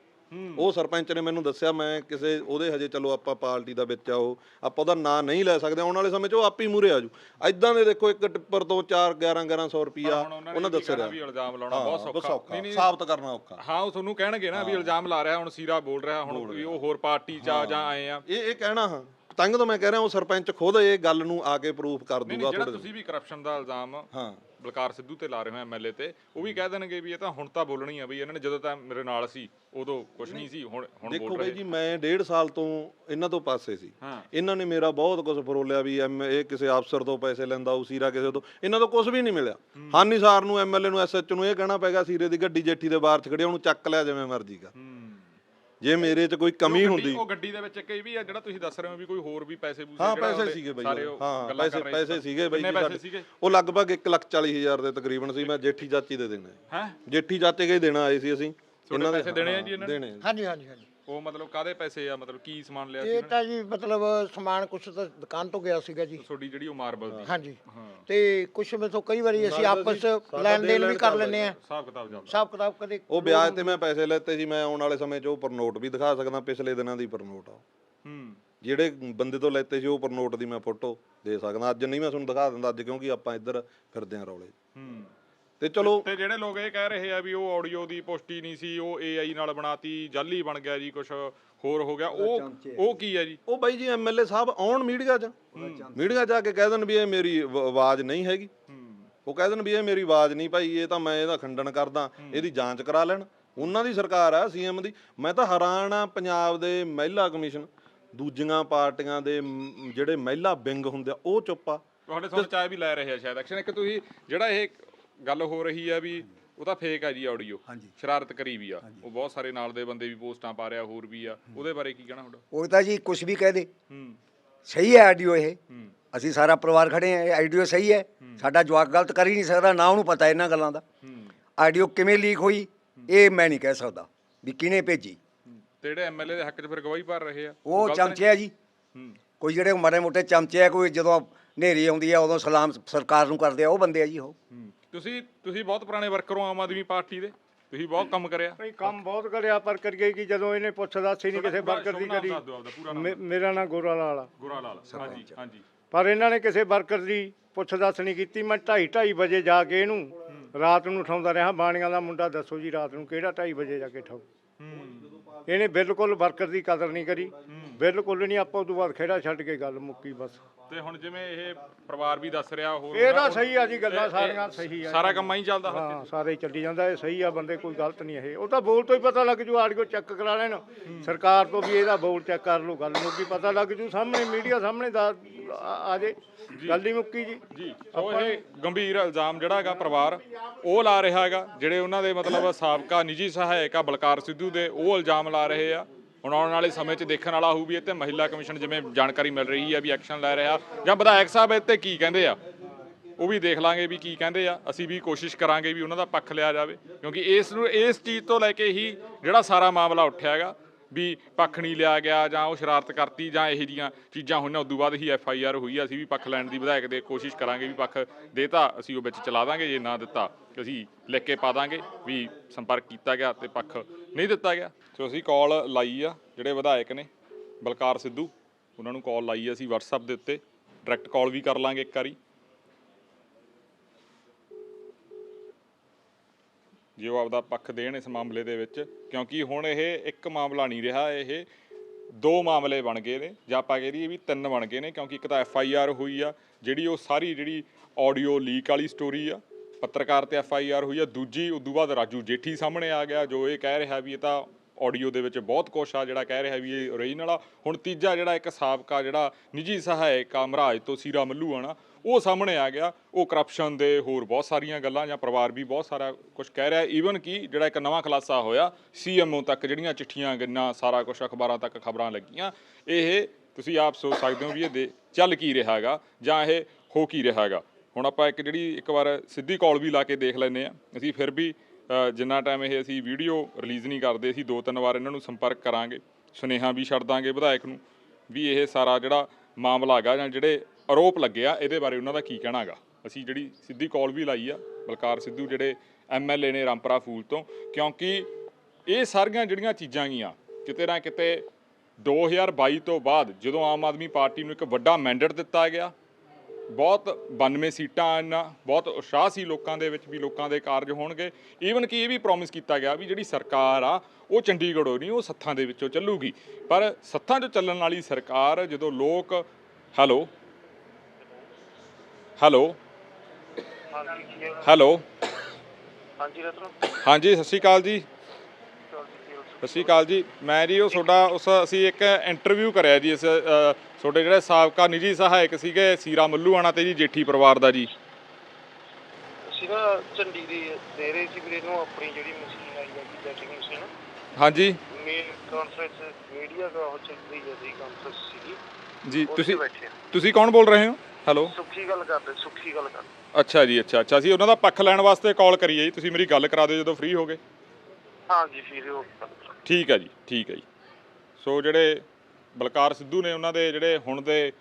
ਉਹ ਸਰਪੰਚ ਨੇ ਮੈਨੂੰ ਦੱਸਿਆ ਮੈਂ ਕਿਸੇ ਉਹਦੇ ਹਜੇ ਚਲੋ ਆਪਾਂ ਪਾਰਟੀ ਦਾ ਵਿੱਚ ਆ ਉਹ। ਆਪਾਂ ਉਹਦਾ ਨਾਂ ਨਹੀਂ ਲੈ ਸਕਦੇ। ਆਉਣ ਵਾਲੇ ਸਮੇਂ 'ਚ ਉਹ ਆਪੇ ਹੀ ਮੂਰੇ ਆ ਜੂ ਐਦਾਂ ਦੇ ਦੇਖੋ ਇੱਕ ਟਿੱਪਰ ਤੋਂ 4 11 1100 ਰੁਪਿਆ ਹੁਣ ਉਹਨਾਂ ਦੱਸਿਆ ਵੀ ਇਲਜ਼ਾਮ ਲਾਉਣਾ ਬਹੁਤ ਸੌਖਾ। ਸਾਬਤ ਕਰਨਾ ਔਖਾ। ਹਾਂ ਉਹ ਤੁਹਾਨੂੰ ਕਹਿਣਗੇ ਨਾ ਵੀ ਇਲਜ਼ਾਮ ਲਾ ਰਿਹਾ ਹੁਣ ਸੀਰਾ ਬੋਲ ਰਿਹਾ ਹੁਣ ਉਹ ਹੋਰ ਪਾਰਟੀ ਚ ਆ ਜਾਂ ਆਏ ਆ। ਇਹ ਇਹ ਕਹਿਣਾ ਹਾਂ। ਤੰਗ ਤਾਂ ਮੈਂ ਕਹਿ ਰਿਹਾ ਉਹ ਸਰਪੰਚ ਖੁਦ ਇਹ ਗੱਲ ਨੂੰ ਆ ਕੇ ਪ੍ਰੂਫ ਕਰ ਦੂਗਾ ਜਿਹੜਾ ਤੁਸੀਂ ਵੀ ਕਰਪਸ਼ਨ ਦਾ ਇਲਜ਼ਾਮ ਹਾਂ। ਬਲਕਾਰ ਸਿੱਧੂ ਤੇ ਲਾ ਰਹੇ ਹੋ ਐਮਐਲਏ ਤੇ ਉਹ ਵੀ ਕਹਿ ਦੇਣਗੇ ਵੀ ਇਹ ਤਾਂ ਹੁਣ ਤਾਂ ਬੋਲਣੀ ਆ ਵੀ ਇਹਨਾਂ ਨੇ ਜਦੋਂ ਤਾਂ ਮੇਰੇ ਨਾਲ ਸੀ ਉਦੋਂ ਕੁਝ ਨਹੀਂ ਸੀ ਹੁਣ ਹੁਣ ਦੇਖੋ ਬੋਲ ਬਾਈ ਰਹੇ ਜੀ ਮੈਂ ਡੇਢ ਸਾਲ ਤੋਂ ਇਹਨਾਂ ਤੋਂ ਪਾਸੇ ਸੀ। ਇਹਨਾਂ ਨੇ ਮੇਰਾ ਬਹੁਤ ਕੁਝ ਫਰੋਲਿਆ ਵੀ ਇਹ ਕਿਸੇ ਅਫਸਰ ਤੋਂ ਪੈਸੇ ਲੈਂਦਾ ਉਹ ਸੀਰਾ ਕਿਸੇ ਤੋਂ ਇਹਨਾਂ ਤੋਂ ਕੁਝ ਵੀ ਨਹੀਂ ਮਿਲਿਆ। ਹਾਨੀ ਸਾਰ ਨੂੰ ਐਮਐਲਏ ਨੂੰ ਐਸਐਚ ਨੂੰ ਇਹ ਕਹਿਣਾ ਪੈਗਾ ਸੀਰੇ ਦੀ ਗੱਡੀ ਜੇਠੀ ਦੇ ਬਾਹਰ ਚ ਖੜੀ ਆ, ਉਹਨੂੰ ਚੱਕ ਲਿਆ ਜਿਵੇਂ ਮਰਜ਼ੀ ਕਰ ਹੂੰ। ਜੇ ਮੇਰੇ 'ਚ ਕੋਈ ਕਮੀ ਉਹ ਹੁੰਦੀ ਉਹ ਗੱਡੀ ਦੇ ਵਿੱਚ ਇੱਕ ਇਹ ਵੀ ਆ ਜਿਹੜਾ ਤੁਸੀਂ ਦੱਸ ਰਹੇ ਹੋ ਵੀ ਕੋਈ ਹੋਰ ਵੀ ਪੈਸੇ ਪੂਸੇ ਹਾਂ ਪੈਸੇ ਸੀਗੇ ਬਾਈ। ਉਹ। ਹਾਂ ਗੱਲਾਂ ਪੈਸੇ ਪੈਸੇ ਸੀਗੇ ਬਾਈ ਕਿੰਨੇ ਜੀ ਪੈਸੇ ਸਾਡੇ ਸੀਗੇ? ਉਹ ਲਗਭਗ 140000 ਦੇ ਤਕਰੀਬਨ ਸੀ ਮੈਂ ਜੇਠੀ ਚਾਚੀ ਦੇ ਦੇਣੇ। ਹੈ? ਜੇਠੀ ਚਾਚੇ ਕੇ ਦੇਣਾ ਆਏ ਸੀ ਅਸੀਂ। ਤੁਹਾਡੇ ਪੈਸੇ ਦੇਣੇ ਆ ਜੀ ਇਹਨਾਂ ਨੇ? ਹਾਂਜੀ ਹਾਂਜੀ ਹਾਂਜੀ। ਉਹ ਮਤਲਬ ਕਾਦੇ ਪੈਸੇ ਆ? ਮਤਲਬ ਕੀ ਸਮਾਨ ਲਿਆ ਸੀ ਇਹ ਤਾਂ ਜੀ ਮਤਲਬ ਸਮਾਨ ਕੁਛ ਤਾਂ ਦੁਕਾਨ ਤੋਂ ਗਿਆ ਸੀਗਾ ਜੀ। ਤੁਹਾਡੀ ਜਿਹੜੀ ਉਹ ਮਾਰਬਲ ਦੀ ਹਾਂਜੀ। ਹਾਂ। ਤੇ ਕੁਛ ਮੇਥੋਂ ਕਈ ਵਾਰੀ ਅਸੀਂ ਆਪਸ ਲੈਣ ਦੇਣ ਵੀ ਕਰ ਲੈਂਦੇ ਆ ਹਿਸਾਬ ਕਿਤਾਬ ਚੱਲਦਾ। ਹਿਸਾਬ ਕਿਤਾਬ ਕਦੇ ਉਹ ਵਿਆਜ ਤੇ ਮੈਂ ਪੈਸੇ ਲੈਤੇ ਸੀ ਮੈਂ ਆਉਣ ਵਾਲੇ ਸਮੇਂ 'ਚ ਉਹ ਪਰ ਨੋਟ ਵੀ ਦਿਖਾ ਸਕਦਾ ਪਿਛਲੇ ਦਿਨਾਂ ਦੀ ਪਰ ਨੋਟ ਆ ਹੂੰ। ਜਿਹੜੇ ਬੰਦੇ ਤੋਂ ਲੈਤੇ ਸੀ ਉਹ ਪਰ ਨੋਟ ਦੀ ਮੈਂ ਫੋਟੋ ਦੇ ਸਕਦਾ। ਅੱਜ ਨਹੀਂ ਮੈਂ ਤੁਹਾਨੂੰ ਦਿਖਾ ਦਿੰਦਾ ਅੱਜ ਕਿਉਂਕਿ ਆਪਾਂ ਇੱਧਰ ਫਿਰਦੇ ਆਂ ਰੌਲੇ। ਹੂੰ। ਤੇ ਚਲੋ ਤੇ ਜਿਹੜੇ ਲੋਕ ਇਹ ਕਹਿ ਰਹੇ ਆ ਵੀ ਉਹ ਆਡੀਓ ਦੀ ਪੁਸ਼ਟੀ ਨਹੀਂ ਸੀ ਉਹ ਏਆਈ ਨਾਲ ਬਣਾਤੀ ਜਾਲੀ ਬਣ ਗਿਆ ਜੀ ਕੁਝ ਹੋਰ ਹੋ ਗਿਆ। ਉਹ ਉਹ ਕੀ ਹੈ ਜੀ? ਉਹ ਬਾਈ ਜੀ ਐਮਐਲਏ ਸਾਹਿਬ ਆਉਣ ਮੀਡੀਆ 'ਚ। ਮੀਡੀਆ 'ਚ ਆ ਕੇ ਕਹਿ ਦੇਣ ਵੀ ਇਹ ਮੇਰੀ ਆਵ- ਆਵਾਜ਼ ਨਹੀਂ ਹੈਗੀ। ਉਹ ਕਹਿ ਦੇਣ ਵੀ ਇਹ ਮੇਰੀ ਆਵਾਜ਼ ਨਹੀਂ ਭਾਈ ਇਹ ਤਾਂ ਮੈਂ ਇਹਦਾ ਖੰਡਨ ਕਰਦਾ ਇਹਦੀ ਜਾਂਚ ਕਰਾ ਲੈਣ। ਉਹਨਾਂ ਦੀ ਸਰਕਾਰ ਆ ਸੀਐਮ ਦੀ। ਮੈਂ ਤਾਂ ਹੈਰਾਨ ਆ ਪੰਜਾਬ ਦੇ ਮਹਿਲਾ ਕਮਿਸ਼ਨ ਦੂਜੀਆਂ ਪਾਰਟੀਆਂ ਦੇ ਜਿਹੜੇ ਮਹਿਲਾ ਵਿੰਗ ਹੁੰਦੇ ਆ ਉਹ ਚੁੱਪ ਆ। ਤੁਹਾਡੇ ਸੁਣ ਚਾਹ ਵੀ ਲੈ ਰਹੇ ਆ ਸ਼ਾਇਦ। ਐਕਸ਼ਨ ਇੱਕ ਤੁਸੀਂ ਜਿਹੜਾ ਇਹ ਗੱਲ ਹੋ ਰਹੀ ਆ ਵੀ ਉਹ ਤਾਂ ਫੇਕ ਆ ਜੀ ਆਡੀਓ ਹਾਂਜੀ। ਸ਼ਰਾਰਤ ਕਰੀ ਵੀ ਆ। ਉਹ ਬਹੁਤ ਸਾਰੇ ਨਾਲ ਦੇ ਬੰਦੇ ਵੀ ਪੋਸਟਾਂ ਪਾ ਰਿਹਾ ਹੋਰ ਵੀ ਆ। ਉਹਦੇ ਬਾਰੇ ਕੀ ਕਹਿਣਾ ਤੁਹਾਡਾ? ਉਹ ਤਾਂ ਜੀ ਕੁਝ ਵੀ ਕਹਿ ਦੇ। ਹੂੰ। ਸਹੀ ਹੈ ਆਡੀਓ ਇਹ। ਹੂੰ। ਅਸੀਂ ਸਾਰਾ ਪਰਿਵਾਰ ਖੜੇ ਆ ਇਹ ਆਡੀਓ ਸਹੀ ਹੈ। ਸਾਡਾ ਜਵਾਕ ਗਲਤ ਕਰ ਹੀ ਨਹੀਂ ਸਕਦਾ ਨਾ ਉਹਨੂੰ ਪਤਾ ਇਹਨਾਂ ਗੱਲਾਂ ਦਾ। ਹੂੰ। ਆਡੀਓ ਕਿਵੇਂ ਲੀਕ ਹੋਈ ਇਹ ਮੈਂ ਨਹੀਂ ਕਹਿ ਸਕਦਾ ਵੀ ਕਿਹਨੇ ਭੇਜੀ। ਹੂੰ। ਤੇ ਜਿਹੜੇ ਐਮਐਲਏ ਦੇ ਹੱਕ 'ਚ ਫਿਰ ਗਵਾਹੀ ਭਰ ਰਹੇ ਆ? ਉਹ ਗਲਤ ਨੇ? ਚਮਚੇ ਆ ਜੀ। ਹੂੰ। ਕੋਈ ਜਿਹੜੇ ਮਾੜੇ ਮੋਟੇ ਚਮਚੇ ਆ ਕੋਈ ਜਦੋਂ ਹਨੇਰੀ ਆਉਂਦੀ ਆ ਉਦੋਂ ਸਲਾਮ ਸਰਕਾਰ ਨੂੰ ਕਰਦੇ ਆ ਉਹ ਬੰਦੇ ਆ ਜੀ ਉਹ। ਹੂੰ। ਤੁਸੀਂ ਤੁਸੀਂ ਬਹੁਤ ਪੁਰਾਣੇ ਵਰਕਰ ਹੋ ਆਮ ਆਦਮੀ ਪਾਰਟੀ ਦੇ। ਤੁਸੀਂ ਬਹੁਤ ਕੰਮ ਕਰਿਆ। ਭਈ ਕੰਮ ਬਹੁਤ ਕਰਿਆ ਪਰ ਕਰੀਏ ਕਿ ਜਦੋਂ ਇਹਨੇ ਪੁੱਛਦਾ ਸੀ ਨਹੀਂ ਕਿਸੇ ਵਰਕਰ ਦੀ ਨਾਮ ਕਰੀ ਨਾਮ ਮੇ- ਮੇਰਾ ਨਾਂ ਗੋਰਾ ਲਾਲ ਆ ਗੁਰਾ ਲਾਲ ਹਾਂਜੀ ਹਾਂਜੀ। ਪਰ ਇਹਨਾਂ ਨੇ ਕਿਸੇ ਵਰਕਰ ਦੀ ਪੁੱਛ ਦੱਸ ਨਹੀਂ ਕੀਤੀ। ਮੈਂ 2:30 2:30 ਵਜੇ ਜਾ ਕੇ ਇਹਨੂੰ ਰਾਤ ਨੂੰ ਉਠਾਉਂਦਾ ਰਿਹਾ ਬਾਣੀਆਂ ਦਾ ਮੁੰਡਾ ਦੱਸੋ ਜੀ ਰਾਤ ਨੂੰ ਕਿਹੜਾ 2:30 ਵਜੇ ਜਾ ਕੇ ਉਠਾਉ ਹੂੰ। ਇਹਨੇ ਬਿਲਕੁਲ ਵਰਕਰ ਦੀ ਕਦਰ ਨਹੀਂ ਕਰੀ। ਬਿਲਕੁਲ ਨਹੀਂ ਆਪਾਂ ਉਦੋਂ ਬਾਅਦ ਖੇੜਾ ਛੱਡ ਕੇ ਗੱਲ ਮੁੱਕੀ ਬਸ। ਤੇ ਹੁਣ ਜਿਵੇਂ ਇਹ ਪਰਿਵਾਰ ਵੀ ਦੱਸ ਰਿਹਾ ਹੋਰ ਇਹ ਤਾਂ ਸਹੀ ਆ ਜੀ ਗੱਲਾਂ ਸਾਰੀਆਂ ਸਹੀ ਆ ਸਾਰਾ ਕੰਮ ਹੀ ਚੱਲਦਾ ਹਾਂ ਸਾਰੇ ਚੱਲੀ ਜਾਂਦਾ ਇਹ ਸਹੀ ਆ ਬੰਦੇ ਕੋਈ ਗਲਤ ਨਹੀਂ ਇਹ। ਉਹ ਤਾਂ ਬੋਲ ਤੋਂ ਹੀ ਪਤਾ ਲੱਗ ਜੂ ਆਡੀਓ ਚੈੱਕ ਕਰਾ ਲੈਣ। ਸਰਕਾਰ ਤੋਂ ਵੀ ਇਹਦਾ ਬੋਲ ਚੈੱਕ ਕਰ ਲਓ ਗੱਲ ਮੁੱਕੀ ਪਤਾ ਲੱਗ ਜੂ ਸਾਹਮਣੇ ਮੀਡੀਆ ਸਾਹਮਣੇ ਦਾ ਆ ਆ ਜੇ। ਗੱਲ ਹੀ ਮੁੱਕੀ ਜੀ। ਜੀ ਸੋ ਇਹ ਗੰਭੀਰ ਇਲਜ਼ਾਮ ਜਿਹੜਾ ਹੈਗਾ ਪਰਿਵਾਰ ਉਹ ਲਾ ਰਿਹਾ ਹੈਗਾ ਜਿਹੜੇ ਉਹਨਾਂ ਦੇ ਮਤਲਬ ਸਾਬਕਾ ਨਿੱਜੀ ਸਹਾਇਕ ਆ ਬਲਕਾਰ ਸਿੱਧੂ ਦੇ ਉਹ ਇਲਜ਼ਾਮ ਲਾ ਰਹੇ ਆ। ਹੁਣ ਆਉਣ ਵਾਲੇ ਸਮੇਂ 'ਚ ਦੇਖਣ ਵਾਲਾ ਹੋਊ ਵੀ ਇੱਥੇ ਮਹਿਲਾ ਕਮਿਸ਼ਨ ਜਿਵੇਂ ਜਾਣਕਾਰੀ ਮਿਲ ਰਹੀ ਆ ਵੀ ਐਕਸ਼ਨ ਲੈ ਰਿਹਾ। ਜਾਂ ਵਿਧਾਇਕ ਸਾਹਿਬ ਇੱਥੇ ਕੀ ਕਹਿੰਦੇ ਆ? ਉਹ ਵੀ ਦੇਖ ਲਾਂਗੇ ਵੀ ਕੀ ਕਹਿੰਦੇ ਆ। ਅਸੀਂ ਵੀ ਕੋਸ਼ਿਸ਼ ਕਰਾਂਗੇ ਵੀ ਉਹਨਾਂ ਦਾ ਪੱਖ ਲਿਆ ਜਾਵੇ। ਕਿਉਂਕਿ ਇਸ ਨੂੰ, ਇਸ ਚੀਜ਼ ਤੋਂ ਲੈ ਕੇ ਹੀ ਜਿਹੜਾ ਸਾਰਾ ਮਾਮਲਾ ਉੱਠਿਆ ਹੈਗਾ। ਵੀ ਪੱਖ ਨਹੀਂ ਲਿਆ ਗਿਆ ਜਾਂ ਉਹ ਸ਼ਰਾਰਤ ਕਰਤੀ ਜਾਂ ਇਹੋ ਜੀਆਂ ਚੀਜ਼ਾਂ ਹੋਈਆਂ, ਉਦੋਂ ਬਾਅਦ ਹੀ ਐਫ ਆਈ ਆਰ ਹੋਈ ਆ, ਅਸੀਂ ਵੀ ਪੱਖ ਲੈਣ ਦੀ ਵਿਧਾਇਕ ਦੇ ਕੋਸ਼ਿਸ਼ ਕਰਾਂਗੇ ਵੀ ਪੱਖ ਦੇਤਾ ਅਸੀਂ ਉਹ ਵਿੱਚ ਚਲਾ ਦਾਂਗੇ, ਜੇ ਨਾ ਦਿੱਤਾ ਅਸੀਂ ਲਿਖ ਕੇ ਪਾ ਦਾਂਗੇ ਵੀ ਸੰਪਰਕ ਕੀਤਾ ਗਿਆ ਤੇ ਪੱਖ ਨਹੀਂ ਦਿੱਤਾ ਗਿਆ। ਸੋ ਅਸੀਂ ਕਾਲ ਲਾਈ ਆ, ਜਿਹੜੇ ਵਿਧਾਇਕ ਨੇ, ਬਲਕਾਰ ਸਿੱਧੂ, ਉਹਨਾਂ ਨੂੰ ਕਾਲ ਲਾਈ ਅਸੀਂ WhatsApp ਦੇ ਉੱਤੇ ਡਾਇਰੈਕਟ ਕਾਲ ਵੀ ਕਰ ਲਾਂਗੇ ਇੱਕ ਵਾਰੀ। ਜੇ ਉਹ ਆਪਦਾ ਪੱਖ ਦੇਣ ਇਸ ਮਾਮਲੇ ਦੇ ਵਿੱਚ, ਕਿਉਂਕਿ ਹੁਣ ਇਹ ਇੱਕ ਮਾਮਲਾ ਨਹੀਂ ਰਿਹਾ, ਇਹ ਦੋ ਮਾਮਲੇ ਬਣ ਗਏ ਨੇ, ਜਾਂ ਆਪਾਂ ਕਹਿ ਦਈਏ ਵੀ ਤਿੰਨ ਬਣ ਗਏ ਨੇ, ਕਿਉਂਕਿ ਇੱਕ ਤਾਂ ਐਫ ਆਈ ਆਰ ਹੋਈ ਆ, ਜਿਹੜੀ ਉਹ ਸਾਰੀ ਜਿਹੜੀ ਆਡੀਓ ਲੀਕ ਵਾਲੀ ਸਟੋਰੀ ਆ, ਪੱਤਰਕਾਰ ਤੇ ਐਫ ਆਈ ਆਰ ਹੋਈ ਆ, ਦੂਜੀ ਉਦੋਂ ਬਾਅਦ ਰਾਜੂ ਜੇਠੀ ਸਾਹਮਣੇ ਆ ਗਿਆ, ਜੋ ਇਹ ਕਹਿ ਰਿਹਾ ਵੀ ਇਹ ਤਾਂ ਆਡੀਓ ਦੇ ਵਿੱਚ ਬਹੁਤ ਕੁਛ ਆ, ਜਿਹੜਾ ਕਹਿ ਰਿਹਾ ਵੀ ਇਹ ਓਰੀਜਨਲ ਆ ਹੁਣ ਤੀਜਾ ਜਿਹੜਾ ਇੱਕ ਸਾਬਕਾ ਜਿਹੜਾ ਨਿੱਜੀ ਸਹਾਇਕ ਆ, ਮਹਾਰਾਜ ਤੋਂ ਸੀਰਾ ਮੱਲੂ ਆਣਾ ਉਹ ਸਾਹਮਣੇ ਆ ਗਿਆ, ਉਹ ਕਰਪਸ਼ਨ ਦੇ ਹੋਰ ਬਹੁਤ ਸਾਰੀਆਂ ਗੱਲਾਂ ਜਾਂ ਪਰਿਵਾਰ ਵੀ ਬਹੁਤ ਸਾਰਾ ਕੁਝ ਕਹਿ ਰਿਹਾ ਈਵਨ ਕਿ ਜਿਹੜਾ ਇੱਕ ਨਵਾਂ ਖੁਲਾਸਾ ਹੋਇਆ ਸੀਐਮਓ ਤੱਕ ਜਿਹੜੀਆਂ ਚਿੱਠੀਆਂ ਗੰਨਾ ਸਾਰਾ ਕੁਝ ਅਖਬਾਰਾਂ ਤੱਕ ਖਬਰਾਂ ਲੱਗੀਆਂ, ਇਹ ਤੁਸੀਂ ਆਪ ਸੋਚ ਸਕਦੇ ਹੋ ਵੀ ਇਹ ਦੇ ਚੱਲ ਕੀ ਰਿਹਾ ਹੈਗਾ ਜਾਂ ਇਹ ਹੋ ਕੀ ਰਿਹਾ ਹੈਗਾ। ਹੁਣ ਆਪਾਂ ਇੱਕ ਜਿਹੜੀ ਇੱਕ ਵਾਰ ਸਿੱਧੀ ਕਾਲ ਵੀ ਲਾ ਕੇ ਦੇਖ ਲੈਨੇ ਆ ਅਸੀਂ ਫਿਰ ਵੀ ਜਿੰਨਾ ਟਾਈਮ ਇਹ ਅਸੀਂ ਵੀਡੀਓ ਰਿਲੀਜ਼ ਨਹੀਂ ਕਰਦੇ, ਅਸੀਂ ਦੋ ਤਿੰਨ ਵਾਰ ਇਹਨਾਂ ਨੂੰ ਸੰਪਰਕ ਕਰਾਂਗੇ, ਸੁਨੇਹਾ ਵੀ ਛੱਡ ਦਾਂਗੇ ਵਿਧਾਇਕ ਨੂੰ ਵੀ ਇਹ ਸਾਰਾ ਜਿਹੜਾ ਮਾਮਲਾ ਹੈਗਾ ਜਾਂ ਜਿਹੜੇ ਆਰੋਪ ਲੱਗੇ ਆ ਇਹਦੇ ਬਾਰੇ ਉਹਨਾਂ ਦਾ ਕੀ ਕਹਿਣਾ ਹੈਗਾ? ਅਸੀਂ ਜਿਹੜੀ ਸਿੱਧੀ ਕਾਲ ਵੀ ਲਾਈ ਆ, ਬਲਕਾਰ ਸਿੱਧੂ ਜਿਹੜੇ ਐਮਐਲਏ ਨੇ ਰਾਮਪਰਾ ਫੂਲ ਤੋਂ, ਕਿਉਂਕਿ ਇਹ ਸਾਰੀਆਂ ਜਿਹੜੀਆਂ ਚੀਜ਼ਾਂ ਗੀਆਂ ਕਿਤੇ ਨਾ ਕਿਤੇ 2022 ਤੋਂ ਬਾਅਦ ਜਦੋਂ ਆਮ ਆਦਮੀ ਪਾਰਟੀ ਨੂੰ ਇੱਕ ਵੱਡਾ ਮੈਂਡੇਟ ਦਿੱਤਾ ਗਿਆ, ਬਹੁਤ 92 ਸੀਟਾਂ ਇਹਨਾਂ, ਬਹੁਤ ਉਤਸ਼ਾਹ ਸੀ ਲੋਕਾਂ ਦੇ ਵਿੱਚ ਵੀ ਲੋਕਾਂ ਦੇ ਕਾਰਜ ਹੋਣਗੇ ਈਵਨ ਕਿ ਇਹ ਵੀ ਪ੍ਰੋਮਿਸ ਕੀਤਾ ਗਿਆ ਵੀ ਜਿਹੜੀ ਸਰਕਾਰ ਆ, ਉਹ ਚੰਡੀਗੜ੍ਹੋਂ ਨਹੀਂ, ਉਹ ਸੱਥਾਂ ਦੇ ਵਿੱਚੋਂ ਚੱਲੂਗੀ। ਪਰ ਸੱਥਾਂ 'ਚੋਂ ਚੱਲਣ ਵਾਲੀ ਸਰਕਾਰ, ਜਦੋਂ ਲੋਕ ਹੈਲੋ ਹੈਲੋ। ਹੈਲੋ। ਹਾਂਜੀ ਰਤਨ ਹਾਂਜੀ ਸਤਿ ਸ਼੍ਰੀ ਅਕਾਲ ਜੀ। ਸਤਿ ਸ਼੍ਰੀ ਅਕਾਲ ਜੀ। ਮੈਂ ਜੀ ਉਹ ਤੁਹਾਡਾ ਉਸ ਅਸੀਂ ਇੱਕ ਇੰਟਰਵਿਊ ਕਰਿਆ ਜੀ ਇਸ ਤੁਹਾਡੇ ਜਿਹੜੇ ਸਾਬਕਾ ਨਿੱਜੀ ਸਹਾਇਕ ਸੀਗੇ ਸੀਰਾ ਮੱਲੂਆਣਾ ਤੇ ਜੀ ਜੇਠੀ ਪਰਿਵਾਰ ਦਾ ਜੀ। ਅਸੀਂ ਨਾ ਝੰਡੀ ਦੀ ਦੇ ਰਹੇ ਸੀ ਵੀਰੇ ਨੂੰ ਆਪਣੀ ਜਿਹੜੀ ਮਸ਼ੀਨ ਆਈ ਹੈ ਕਿ ਚੈਕਿੰਗ ਮਸ਼ੀਨ ਹਾਂਜੀ। ਮੇਨ ਕਾਨਫਰੰਸ ਮੀਡੀਆ ਦਾ ਉਹ ਚੱਲ ਰਹੀ ਹੈ ਜੀ ਕਾਨਫਰੰਸ ਸੀਗੀ। ਜੀ ਤੁਸੀਂ ਤੁਸੀਂ ਕੌਣ ਬੋਲ ਰਹੇ ਹੋ? ਹੈਲੋ ਸੁੱਖੀ ਗੱਲ ਕਰਦੇ ਸੁੱਖੀ ਗੱਲ ਕਰ ਅੱਛਾ ਜੀ ਅੱਛਾ ਅੱਛਾ। ਅਸੀਂ ਉਹਨਾਂ ਦਾ ਪੱਖ ਲੈਣ ਵਾਸਤੇ ਕਾਲ ਕਰੀਏ ਜੀ। ਤੁਸੀਂ ਮੇਰੀ ਗੱਲ ਕਰਾ ਦਿਓ ਜਦੋਂ ਫ੍ਰੀ ਹੋਗੇ। ਹਾਂ ਜੀ ਫਿਰ ਉਹ ਠੀਕ ਹੈ ਜੀ ਠੀਕ ਹੈ ਜੀ। ਸੋ ਜਿਹੜੇ ਬਲਕਾਰ ਸਿੱਧੂ ਨੇ ਉਹਨਾਂ ਦੇ ਜਿਹੜੇ ਹੁਣ ਦੇ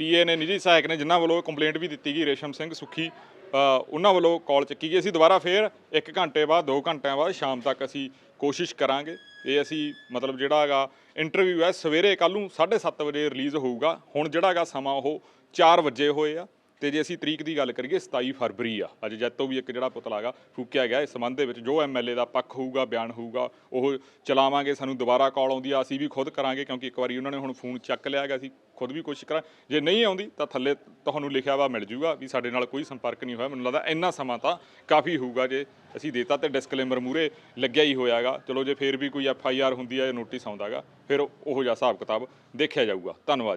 ਪੀਏ ਨੇ ਨਿੱਜੀ ਸਹਾਇਕ ਨੇ ਜਿਨ੍ਹਾਂ ਵੱਲੋਂ ਕੰਪਲੇਂਟ ਵੀ ਦਿੱਤੀ ਗਈ ਰੇਸ਼ਮ ਸਿੰਘ ਸੁਖੀ ਉਹਨਾਂ ਵੱਲੋਂ ਕਾਲ ਚੱਕੀ ਗਈ। ਅਸੀਂ ਦੁਬਾਰਾ ਫੇਰ 1 ਘੰਟੇ ਬਾਅਦ 2 ਘੰਟਿਆਂ ਬਾਅਦ ਸ਼ਾਮ ਤੱਕ ਅਸੀਂ ਕੋਸ਼ਿਸ਼ ਕਰਾਂਗੇ। ਇਹ ਅਸੀਂ ਮਤਲਬ ਜਿਹੜਾ ਹੈਗਾ ਇੰਟਰਵਿਊ ਹੈ, ਸਵੇਰੇ ਕੱਲ ਨੂੰ 7:30 ਵਜੇ ਰਿਲੀਜ਼ ਹੋਊਗਾ। ਹੁਣ ਜਿਹੜਾ ਹੈਗਾ ਸਮਾਂ ਉਹ 4 ਵਜੇ ਹੋਏ ਆ। ਤੇ ਜੇ ਅਸੀਂ ਤਰੀਕ ਦੀ ਗੱਲ ਕਰੀਏ 27 ਫਰਵਰੀ ਆ। ਅੱਜ ਜਦ ਤੋਂ ਵੀ ਇੱਕ ਜਿਹੜਾ ਪੁਤਲਾ ਹੈਗਾ ਫੂਕਿਆ ਗਿਆ, ਇਸ ਸੰਬੰਧ ਦੇ ਵਿੱਚ ਜੋ ਐਮਐਲਏ ਦਾ ਪੱਖ ਹੋਊਗਾ, ਬਿਆਨ ਹੋਊਗਾ, ਉਹ ਚਲਾਵਾਂਗੇ, ਸਾਨੂੰ ਦੁਬਾਰਾ ਕਾਲ ਆਉਂਦੀ ਆ, ਅਸੀਂ ਵੀ ਖੁਦ ਕਰਾਂਗੇ, ਕਿਉਂਕਿ ਇੱਕ ਵਾਰੀ ਉਹਨਾਂ ਨੇ ਹੁਣ ਫੋਨ ਚੱਕ ਲਿਆ ਹੈਗਾ, ਅਸੀਂ ਖੁਦ ਵੀ ਕੋਸ਼ਿਸ਼ ਕਰਾਂ ਜੇ ਨਹੀਂ ਆਉਂਦੀ, ਤਾਂ ਥੱਲੇ ਤੁਹਾਨੂੰ ਲਿਖਿਆ ਵਾ, ਮਿਲ ਜੂਗਾ, ਵੀ ਸਾਡੇ ਨਾਲ ਕੋਈ ਸੰਪਰਕ ਨਹੀਂ ਹੋਇਆ। ਮੈਨੂੰ ਲੱਗਦਾ ਇੰਨਾ ਸਮਾਂ ਤਾਂ ਕਾਫੀ ਹੋਊਗਾ, ਜੇ ਅਸੀਂ ਦੇਤਾ ਤੇ ਡਿਸਕਲੇਮਰ ਮੂਰੇ ਲੱਗਿਆ ਹੀ ਹੋਇਆਗਾ ਚਲੋ, ਜੇ ਫੇਰ ਵੀ ਕੋਈ ਐਫ ਆਈ ਆਰ ਹੁੰਦੀ ਹੈ ਜਾਂ ਨੋਟਿਸ ਆਉਂਦਾਗਾ ਫਿਰ ਉਹ ਜਿਹਾ ਹਿਸਾਬ ਕਿਤਾਬ ਦੇਖਿਆ ਜਾਊਗਾ। ਧੰਨਵਾਦ ਜੀ।